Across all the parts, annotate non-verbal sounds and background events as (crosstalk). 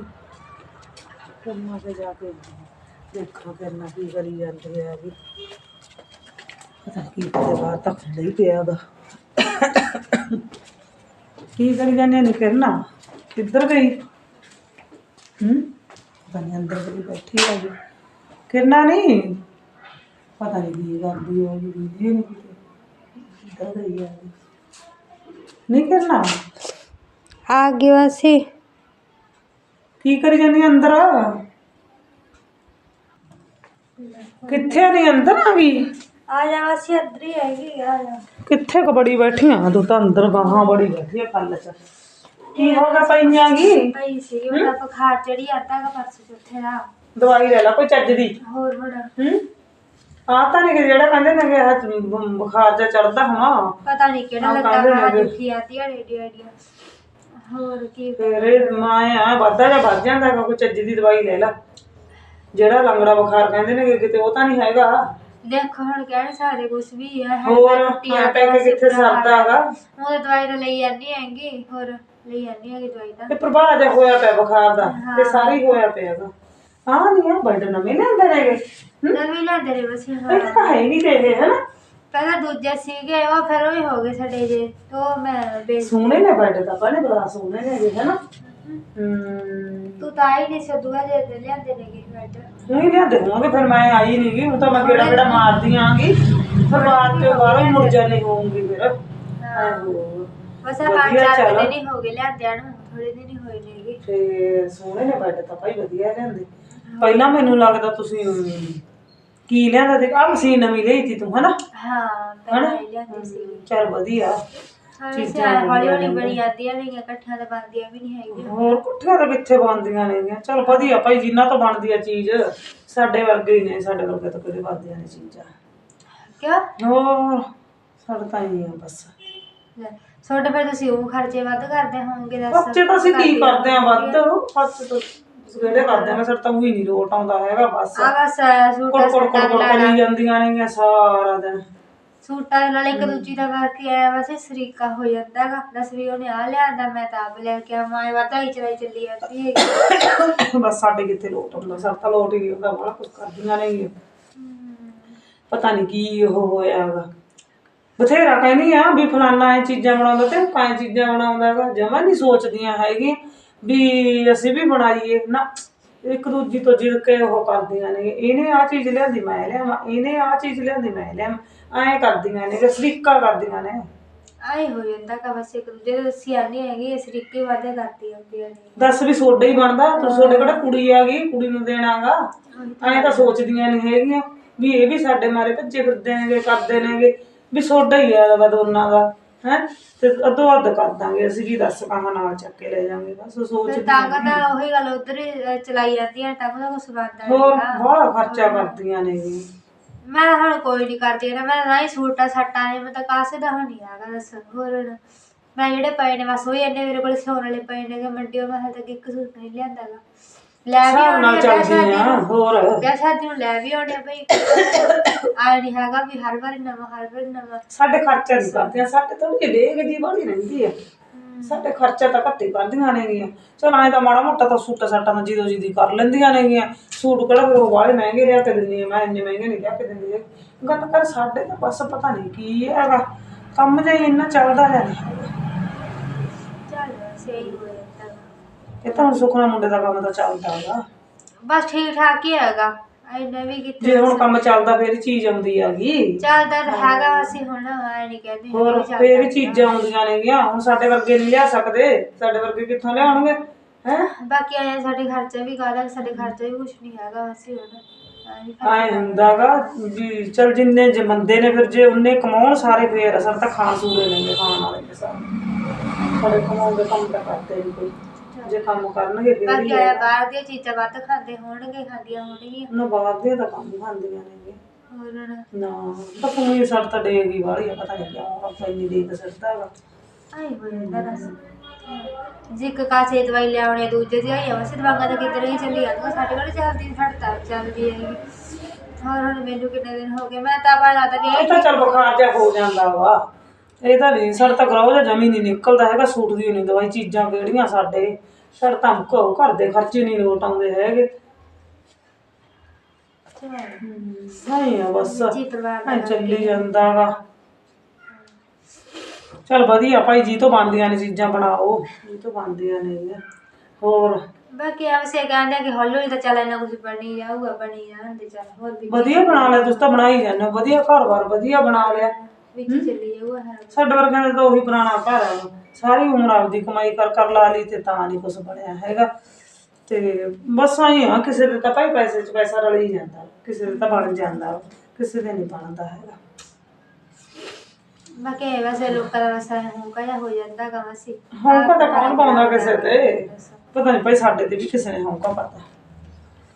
ਸੀ ਕੰਮਾਂ ਤੇ ਜਾ ਕੇ ਦੇਖਾਂ ਕਰਨਾ ਕੀ ਕਰੀ ਜਾਂਦੇ ਆ ਵੀ ਪਤਾ ਨੀ ਕੀ ਕਿਤੇ ਬਾਹਰ ਤੱਕ ਨਹੀਂ ਪਿਆ ਗਾ ਕੀ ਕਰੀ ਜਾਂਦੇ ਨੇ ਕਰਨਾ ਕਿੱਧਰ ਗਈ ਹੂੰ ਪਤਾ ਨੀ ਅੰਦਰ ਬੜੀ ਬੈਠੀ ਆ ਜੀ ਕਿਰਨਾ ਨਹੀਂ ਪਤਾ ਨਹੀਂ ਕੀ ਕਰਦੀ ਹੈ ਜੀ ਇਹ ਨਹੀਂ ਕਿਤੇ ਕਿੱਧਰ ਗਈ ਆ ਜੀ ਨਹੀਂ ਕਰਨਾ ਆ ਗਈ ਵਾਸੀ ਕੀ ਕਰੀ ਜਾਂਦੀ ਅੰਦਰ? ਕਿੱਥੇ ਨਹੀਂ ਅੰਦਰ ਆ ਗਈ? ਆ ਜਾ ਵਾਸੀ ਅੰਦਰ ਹੀ ਹੈਗੀ ਆ ਜਾ। ਕਿੱਥੇ ਕ ਬੜੀ ਬੈਠੀ ਆ? ਤੂੰ ਤਾਂ ਅੰਦਰ ਗਾਹਾਂ ਬੜੀ ਬੈਠੀ ਆ ਕੱਲ ਚ। ਕੀ ਹੋ ਗਿਆ ਪਈਆਂ ਗੀ ਪਈ ਸੀ ਉਹਦਾ ਬੁਖਾਰ ਚੜੀ ਆਤਾ ਦਾ ਪਰਸ ਚੁੱਥੇ ਦਾ। ਦਵਾਈ ਲੈ ਲੈ ਕੋਈ ਚੱਜ ਦੀ। ਹੋਰ ਬੜਾ। ਹੂੰ? ਆ ਤਾਂ ਨਹੀਂ ਜਿਹੜਾ ਕਹਿੰਦੇ ਨੇ ਕਿ ਆਹ ਬੁਖਾਰ ਜਿਹਾ ਚੜਦਾ ਹੋਣਾ। ਪਤਾ ਨਹੀਂ ਕਿਹੜਾ ਲੱਗਾ ਕਾਹਦੇ? ਦੁਖੀ ਆਤੀ ਆ ਰੇਡੀ ਆਈਡੀਆ ਹੋਰ ਕੀ ਤੇਰੇ ਮਾਂ ਆ ਵੱਧਦਾ ਜਾਂ ਵੱਧ ਜਾਂਦਾ ਗਾ, ਕੋਈ ਚੱਜ ਦੀ ਦਵਾਈ ਲੈ ਲੈ। ਜਿਹੜਾ ਲੰਗੜਾ ਬੁਖਾਰ ਕਹਿੰਦੇ ਨੇ ਕਿ ਕਿਤੇ ਉਹ ਤਾਂ ਨਹੀਂ ਹੈਗਾ। ਦੇਖੋ ਹੁਣ ਕਹਿ ਸਕਦੇ ਕੁਛ ਵੀ ਆ ਹੋਰ ਹਾਂ ਪੈ ਕੇ ਕਿੱਥੇ ਸਰਦਾ ਹੈਗਾ? ਉਹ ਤਾਂ ਦਵਾਈ ਤਾਂ ਲਈ ਜਾਂਦੀ ਹੈਗੀ ਹੋਰ ਲਈ ਜਾਂਦੀ ਹੈਗੀ ਦਵਾਈ ਤਾਂ। ਤੇ ਪ੍ਰਭਾਵ ਜਿਹਾ ਹੋਇਆ ਪਿਆ ਬੁਖਾਰ ਦਾ ਤੇ ਸਾਰੀ ਹੋਇਆ ਪਿਆ ਗਾ ਹਾਂ ਨਹੀਂ ਆ ਬੈਡ ਨਵੇਂ ਲੈਂਦੇ ਨੇਗੇ। ਹੂੰ? ਨਵੀਂ ਲੈਂਦੇ ਨੇ ਬਸ ਇਹ ਤਾਂ ਹੈ ਹੀ ਨਹੀਂ ਤੇ ਇਹ ਹਨਾ? ਪਹਿਲਾਂ ਦੂਜੇ ਸੀਗੇ ਉਹ ਫਿਰ ਉਹ ਹੀ ਹੋ ਗਏ ਸਾਡੇ ਜੇ ਤੋਂ ਮੈਂ ਵੇਚ ਸੋਹਣੇ ਨੇ ਬੈਡ ਤਾਂ ਬਣੇ ਬੜਾ ਸੋਹਣੇ ਨੇ ਇਹ ਹਨਾ? ਹੂੰ। ਤੂੰ ਤਾਂ ਆਈ ਨਹੀਂ ਸਦੂਆ ਜੇ ਦੇ ਲਿਆਂਦੇ ਨੇਗੇ ਬੈਡ। ਨਹੀਂ ਲਿਆਂਦੇ ਹੋਵਾਂਗੇ ਫਿਰ ਮੈਂ ਆਈ ਨਹੀਂ ਗਈ ਹੁਣ ਤਾਂ ਮੈਂ ਕਿਹੜਾ ਕਿਹੜਾ ਮਾਰਦੀ ਆਂਗੀ। ਫਿਰ ਬਾਅਦ ਤੇ ਬਾਹਰੋਂ ਹੀ ਮੁੜ ਜਾਣੀ ਹੋਊਂਗੀ ਫਿਰ। ਆਹੋ। ਬਸ ਆ ਵਧੀਆ ਪੰਜ ਚਾਰ ਚੱਲ। ਦਿਨ ਹੀ ਹੋ ਗਏ ਲਿਆਂਦਿਆਂ ਨੂੰ ਥੋੜੇ ਦਿਨ ਹੀ ਹੋਏ ਨੇਗੇ ਤੇ ਸੋਹਣੇ ਨੇ ਬੈਡ ਤਾਂ ਭਾਈ ਵਧੀਆ ਲਿਆਂਦੇ। ਪਹਿਲਾਂ ਮੈਨੂੰ ਲੱਗਦਾ ਤੁਸੀਂ ਕੀ ਲਿਆਂਦਾ ਤੇ ਆ ਮਸ਼ੀਨ ਨਵੀਂ ਲਈ ਸੀ ਤੂੰ ਹਨਾ? ਹਾਂ ਪਹਿਲਾਂ ਹੀ ਲਿਆਂਦੇ ਸੀ। ਚੱਲ ਵਧੀਆ। ਹਾਂ ਸਿਆ ਹੌਲੀ ਹੌਲੀ ਬਣੀ ਜਾਂਦੀਆਂ ਤਾਂ ਬਣਦੀਆਂ ਵੀ ਨਹੀਂ ਹੈਗੀਆਂ। ਹੋਰ ਕੁੱਠੀਆਂ ਤਾਂ ਕਿੱਥੇ ਬਣਦੀਆਂ ਨੇਗੀਆਂ ਚਲ ਵਧੀਆ ਭਾਈ ਜਿੰਨਾ ਤੋਂ ਬਣਦੀ ਆ ਚੀਜ਼ ਸਾਡੇ ਵਰਗੇ ਹੀ ਨੇ ਸਾਡੇ ਵਰਗੇ ਤਾਂ ਕਦੇ ਬਣਦੀਆਂ ਨੇ ਚੀਜ਼ਾਂ। ਕਿਉਂ ਹੋਰ ਸਾਡਾ ਤਾਂ ਹੀ ਆ ਬਸ। ਲੈ, ਤੁਹਾਡੇ ਫਿਰ ਤੁਸੀਂ ਉਹ ਖਰਚੇ ਵੱਧ ਕਰਦੇ ਹੋਵੋਗੇ ਦੱਸ ਬੱਚੇ ਤਾਂ ਅਸੀਂ ਕੀ ਕਰਦੇ ਆ ਵੱਧ? ਖਰਚ ਤਾਂ ਸਵੇਰੇ ਕਰਦੇ ਆ ਸਾਡਾ ਤਾਂ ਉਹੀ ਨਹੀਂ ਲੋਟ ਆਉਂਦਾ ਹੈਗਾ ਬਸ। ਆ ਬਸ ਸੂਟ ਕੋੜ ਕੋੜ ਕੋੜ ਕੋੜ ਕਰੀ ਜਾਂਦੀਆਂ ਨੇਗੀਆਂ ਸਾਰਾ ਦਿਨ। ਸੂਟਾਂ ਦੇ ਨਾਲ ਇੱਕ ਦੂਜੀ ਦਾ ਕਰਕੇ ਆਇਆ ਵੈਸੇ ਸਰੀਕਾ ਹੋ ਜਾਂਦਾ ਗਾ ਦੱਸ ਵੀ ਉਹਨੇ ਆ ਲਿਆਂਦਾ ਮੈਂ ਤਾਂ ਆਪ ਲੈ ਕੇ ਆਵਾਂ ਇਹ ਵਾਧਾ ਹੀ ਚਲਾਈ ਚੱਲੀ ਜਾਂਦੀ ਹੈਗੀ। (coughs) ਬਸ ਸਾਡੇ ਕਿੱਥੇ ਲੋਟ ਆਉਂਦਾ ਸਾਡਾ ਤਾਂ ਲੋਟ ਹੀ ਹੁੰਦਾ ਬੜਾ ਕੁਝ ਕਰਦੀਆਂ ਨੇਗੀਆਂ ਪਤਾ ਨਹੀਂ ਕੀ ਉਹ ਹੋਇਆ ਹੈਗਾ। ਬਥੇਰਾ ਕਹਿੰਦੀ ਆ ਵੀ ਫਲਾਨਾ ਇਹ ਚੀਜ਼ਾਂ ਬਣਾਉਂਦਾ ਤੇ ਕਾਇ ਚੀਜ਼ਾਂ ਬਣਾਉਂਦਾ ਹੈਗਾ ਜਮਾਂ ਨਹੀਂ ਸੋਚਦੀਆਂ ਹੈਗੀਆਂ। ਵੀ ਅਸੀਂ ਵੀ ਬਣਾਈਏ ਨਾ ਇੱਕ ਦੂਜੀ ਤੋਂ ਜਿੜ ਕੇ ਉਹ ਕਰਦੀਆਂ ਨੇ ਇਹਨੇ ਆ ਚੀਜ਼ ਲਿਆਂਦੀ ਮੈਂ ਲਿਆਵਾਂ ਇਹਨੇ ਆ ਚੀਜ਼ ਲਿਆਂਦੀ ਮੈਂ ਲਿਆਵਾਂ ਐਂ ਕਰਦੀਆਂ ਨੇ ਸਰੀਕਾ ਕਰਦੀਆਂ ਨੇ। ਆਏ ਹੋ ਜਾਂਦਾ ਕਾ ਬਸ ਇੱਕ ਦੂਜੇ ਦੇ ਸਿਆਣੀ ਹੈਗੀ ਇਹ ਸਰੀਕੇ ਵਾਧੇ ਕਰਦੀ ਹੁੰਦੀ ਹੈ ਦੱਸ ਵੀ ਸੋਡਾ ਹੀ ਬਣਦਾ ਤੂੰ ਤੁਹਾਡੇ ਕਿਹੜਾ ਕੁੜੀ ਆ ਗਈ ਕੁੜੀ ਨੂੰ ਦੇਣਾਗਾ ਐਂ ਤਾਂ ਸੋਚਦੀਆਂ ਨਹੀਂ ਹੈਗੀਆਂ ਵੀ ਇਹ ਵੀ ਸਾਡੇ ਮਾਰੇ ਭੱਜੇ ਫਿਰਦੇ ਨੇਗੇ ਕਰਦੇ ਨੇਗੇ ਵੀ ਸੋਡਾ ਹੀ ਆ ਵਾ ਦੋਨਾਂ ਦਾ। ਹੈ? ਤੇ ਅੱਧੋ ਅੱਧ ਕਰ ਦਾਂਗੇ ਅਸੀਂ ਕੀ ਦੱਸ ਕਹਾਂ ਨਾਲ ਚੱਕ ਕੇ ਲੈ ਜਾਾਂਗੇ ਬਸ ਸੋਚ ਫਿਰ ਤਾਂ ਤਾਂ ਉਹੀ ਗੱਲ ਉਧਰ ਹੀ ਚਲਾਈ ਜਾਂਦੀ ਹੈ ਤਾਂ ਉਹਦਾ ਕੁਛ ਬਣਦਾ ਹੋਰ ਹੈਗਾ। ਖਰਚਾ ਕਰਦੀਆਂ ਨੇ ਮੈਂ ਤਾਂ ਹੁਣ ਕੋਈ ਨਹੀਂ ਕਰਦੀ ਨਾ ਮੈਂ ਨਾ ਹੀ ਸੂਟਾਂ ਸਾਟਾਂ ਨੇ ਮੈਂ ਤਾਂ ਕਾਸੇ ਦਾ ਹੁਣ ਨਹੀਂ ਹੈਗਾ ਦੱਸ। ਹੋਰ ਹੁਣ ਮੈਂ ਜਿਹੜੇ ਪਏ ਨੇ ਬਸ ਉਹੀ ਇੰਨੇ ਮੇਰੇ ਕੋਲ ਸਿਉਣ ਵਾਲੇ ਪਏ ਨੇ ਕਿ ਮੰਡੀਓ ਮੈਂ ਹਜੇ ਤੱਕ ਇੱਕ ਸੂਟ ਨਹੀਂ ਲਿਆਂਦਾ ਗਾ ਲੈ ਵੀ ਹਿਸਾਬ ਨਾਲ ਆਉਣੇ ਆ ਵਿਆਹ ਚੱਲਦੀਆਂ ਸ਼ਾਦੀ ਨੂੰ। ਹੋਰ। ਵਿਆਹ ਸ਼ਾਦੀ ਨੂੰ ਲੈ ਵੀ ਆਉਣੇ ਆ ਬਈ। ਆਏ ਨਹੀਂ ਹੈਗਾ ਵੀ ਹਰ ਵਾਰੀ ਨਵਾਂ ਹਰ ਵਾਰੀ ਨਵਾਂ। ਸਾਡੇ ਖਰਚਾ ਨਹੀਂ ਕਰਦੀਆਂ ਸਾਡੇ ਥੋੜੀ ਜਿਹੀ ਡੇਗ ਜੀ ਬਾੜੀ ਰਹਿੰਦੀ ਆ। ਸਾਡੇ ਖਰਚਾ ਤਾਂ ਘੱਟੇ ਕਰਦੀਆਂ ਨੇਗੀਆਂ। ਚਲ ਐਂ ਤਾਂ ਮਾੜਾ ਮੋਟਾ ਤਾਂ ਸੂਟਾਂ ਸਾਟਾਂ ਦਾ ਜਿੱਦੋ ਜਿੱਦੀ ਕਰ ਲੈਂਦੀਆਂ ਨੇਗੀਆਂ। ਸੂਟ ਕਿਹੜਾ ਫਿਰ ਉਹ ਵਾਲੇ ਮਹਿੰਗੇ ਲਿਆ ਕੇ ਦਿੰਦੀ ਆ ਮੈਂ ਇੰਨੇ ਮਹਿੰਗੇ ਨਹੀਂ ਲਿਆ ਕੇ ਦਿੰਦੀ। ਗੱਲ ਕਰ ਸਾਡੇ ਤਾਂ ਬਸ ਪਤਾ ਨਹੀਂ ਕੀ ਹੈਗਾ। ਕੰਮ ਹੀ ਇੰਨਾ ਚੱਲਦਾ ਹੈ ਸਹੀ ਹੋ ਜਾਂਦਾ ਗਾ। ਇਹ ਤਾਂ ਹੁਣ ਸੁਖਨਾ ਮੁੰਡੇ ਦਾ ਕੰਮ ਤਾਂ ਚੱਲਦਾ ਹੈਗਾ। ਬਸ ਠੀਕ ਠਾਕ ਹੀ ਹੈਗਾ। ਐਨੇ ਵੀ ਕਿਤੇ ਜੇ ਹੁਣ ਕੰਮ ਚੱਲਦਾ ਫਿਰ ਹੀ ਚੀਜ਼ ਆਉਂਦੀ ਹੈਗੀ। ਚੱਲਦਾ ਤਾਂ ਹੈਗਾ ਅਸੀਂ ਹੁਣ ਐ ਨਹੀਂ ਕਹਿੰਦੇ ਹੋਰ ਫੇਰ ਹੀ ਚੀਜ਼ਾਂ ਆਉਂਦੀਆਂ ਨੇਗੀਆਂ ਹੁਣ ਸਾਡੇ ਵਰਗੇ ਨਹੀਂ ਲਿਆ ਸਕਦੇ। ਸਾਡੇ ਵਰਗੇ ਕਿੱਥੋਂ ਲਿਆਉਣਗੇ? ਹੈ? ਬਾਕੀ ਆਇਆ ਸਾਡੇ ਖਰਚਾ ਵੀ ਕਾਹਦਾ ਸਾਡੇ ਖਰਚਾ ਵੀ ਕੁਝ ਨਹੀਂ ਹੈਗਾ ਅਸੀਂ ਹੁਣ ਐਂ ਨੀ ਆਏ ਹੁੰਦਾਗਾ ਵੀ ਚਲ ਜਿੰਨੇ ਜਮੰਦੇ ਨੇ ਫਿਰ ਜੇ ਉਹਨੇ ਕਮਾਉਣ ਸਾਰੇ ਫੇਰ ਅਸਲ ਤਾਂ ਖਾਣ ਸੂਰੇ ਨੇਗੇ ਖਾਣ ਵਾਲੇ ਨੇ ਸਾਰੇ ਸਾਡੇ ਕਮਾਉਂਦੇ ਕੰਮ ਤਾਂ ਕਰਦੇ ਨਹੀਂ ਕੋਈ। ਜੇ ਕੰਮ ਕਰਨਗੇ ਫੇਰ ਬਾਕੀ ਹੀ ਆਇਆ ਬਾਹਰ ਦੀਆਂ ਚੀਜ਼ਾਂ ਵੱਧ ਖਾਂਦੇ ਹੋਣਗੇ ਖਾਂਦੀਆਂ ਹੋਣਗੀਆਂ। ਉਹਨਾਂ ਬਾਹਰ ਦੇ ਤਾਂ ਕੰਮ ਖਾਂਦੀਆਂ ਨੇਗੇ ਹੋਰ ਹੁਣ ਨਾ ਤਾਂ ਹੀ ਸੜ ਤਾਂ ਡੇਗੀ ਵਾਲੀ ਆ ਪਤਾ ਨਹੀਂ ਕਿਉਂ ਆਪਾਂ ਇੰਨੀ ਦੇਖ ਸਕਦਾ ਵਾ। ਆਏ ਹੋ ਜਾਂਦਾ ਦੱਸ। ਜੇ ਇੱਕ ਕਾਸੇ ਦਵਾਈ ਲਿਆਉਣੀ ਦੂਜੇ ਦੀ ਆਈ ਵਸੇ ਦਵਾਈਆਂ ਤਾਂ ਕਿਧਰ ਹੀ ਚੱਲੀ ਜਾਂਦੀਆਂ ਸਾਡੇ ਕੋਲ ਚੱਲਦੀ ਸਾਡੇ ਤਾਂ ਚੱਲਦੀ ਹੈਗੀ। ਹੋਰ ਹੁਣ ਮੈਨੂੰ ਕਿੰਨੇ ਦਿਨ ਹੋ ਗਏ ਮੈਂ ਤਾਂ ਬਾਹਰ ਆਦਾ ਇਹ ਤਾਂ ਚੱਲ ਬੁਖਾਰ ਜਿਹਾ ਹੋ ਜਾਂਦਾ ਵਾ। ਇਹ ਤਾਂ ਨਹੀਂ ਸੜ ਤਾਂ ਗਰਾਉ ਜਾਂ ਜਮੀ ਨਹੀਂ ਨਿਕਲਦਾ ਹੈਗਾ ਸੂਟ ਦੀ ਨਹੀਂ ਦਵਾਈ ਚੀਜ਼ਾਂ ਕਿਹੜੀਆਂ ਸਾਡੇ। ਸਾਡਾ ਤਾਂ ਘ- ਘਰ ਦੇ ਖਰਚੇ ਨਹੀਂ ਲੋਟ ਆਉਂਦੇ ਹੈਗੇ। ਨਹੀਂ ਆ ਬਸ। ਜੀ ਪਰਿਵਾਰ ਦਾ ਐਂ ਚੱਲੀ ਵਧੀਆ ਭਾਈ ਜੀ ਤੋਂ ਬਣਦੀਆਂ ਨੇ ਚੀਜ਼ਾਂ ਬਣਾਓ। ਜੀ ਤੋਂ ਬਣਦੀਆਂ ਨੇ ਹੋਰ? ਬਾਕੀ ਐਵੇਂ ਕਹਿੰਦੇ ਆ ਕਿ ਹੌਲੀ ਹੌਲੀ ਤਾਂ ਚੱਲ ਇੰਨਾ ਕੁਝ ਬਣੀ ਜਾਊਗਾ ਬਣੀ ਜਾਂਦੇ ਚੱਲ ਹੋਰ ਵੀ ਵਧੀਆ ਬਣਾ ਲਿਆ ਤੁਸੀਂ ਤਾਂ ਬਣਾ ਹੀ ਜਾਂਦੇ ਹੋ। ਵਧੀਆ ਘਰ-ਬਾਰ ਵਧੀਆ ਬਣਾ ਲਿਆ। ਵਿੱਚ ਚੱਲੀ ਜਾਊਗਾ ਹਰ ਸਾਡੇ ਵਰਗਿਆਂ ਦਾ ਤਾਂ ਉਹੀ ਪੁਰਾਣਾ ਘਰ ਆ। ਸਾਰੀ ਉਮਰ ਆਪਦੀ ਕਮਾਈ ਕਰ ਕਰ ਲਾ ਲਈ ਤੇ ਤਾਂ ਨਹੀਂ ਕੁਝ ਬਣਿਆ ਹੈਗਾ। ਤੇ ਬਸ ਆਈ ਆ ਕਿਸੇ ਦੇ ਤਾਂ ਭਾਈ ਪੈਸੇ 'ਚ ਪੈਸਾ ਰਲ ਹੀ ਜਾਂਦਾ ਕਿਸੇ ਦੇ ਤਾਂ ਬਣ ਜਾਂਦਾ ਕਿਸੇ ਦੇ ਨਹੀਂ ਬਣਦਾ ਹੈਗਾ। ਬਾਕੀ ਇਹ ਵੈਸੇ ਲੋਕਾਂ ਦਾ ਵਸਾ ਹੁਣ ਕਾ ਹੋ ਜਾਂਦਾ ਗਾ ਵਸੀ ਹੁਣ ਪਤਾ ਕੌਣ ਪਾਉਂਦਾ ਕਿਸੇ ਤੇ? ਪਤਾ ਨਹੀਂ ਭਾਈ ਸਾਡੇ ਤੇ ਵੀ ਕਿਸੇ ਨੇ ਹੌਂਕਾ ਪਤਾ।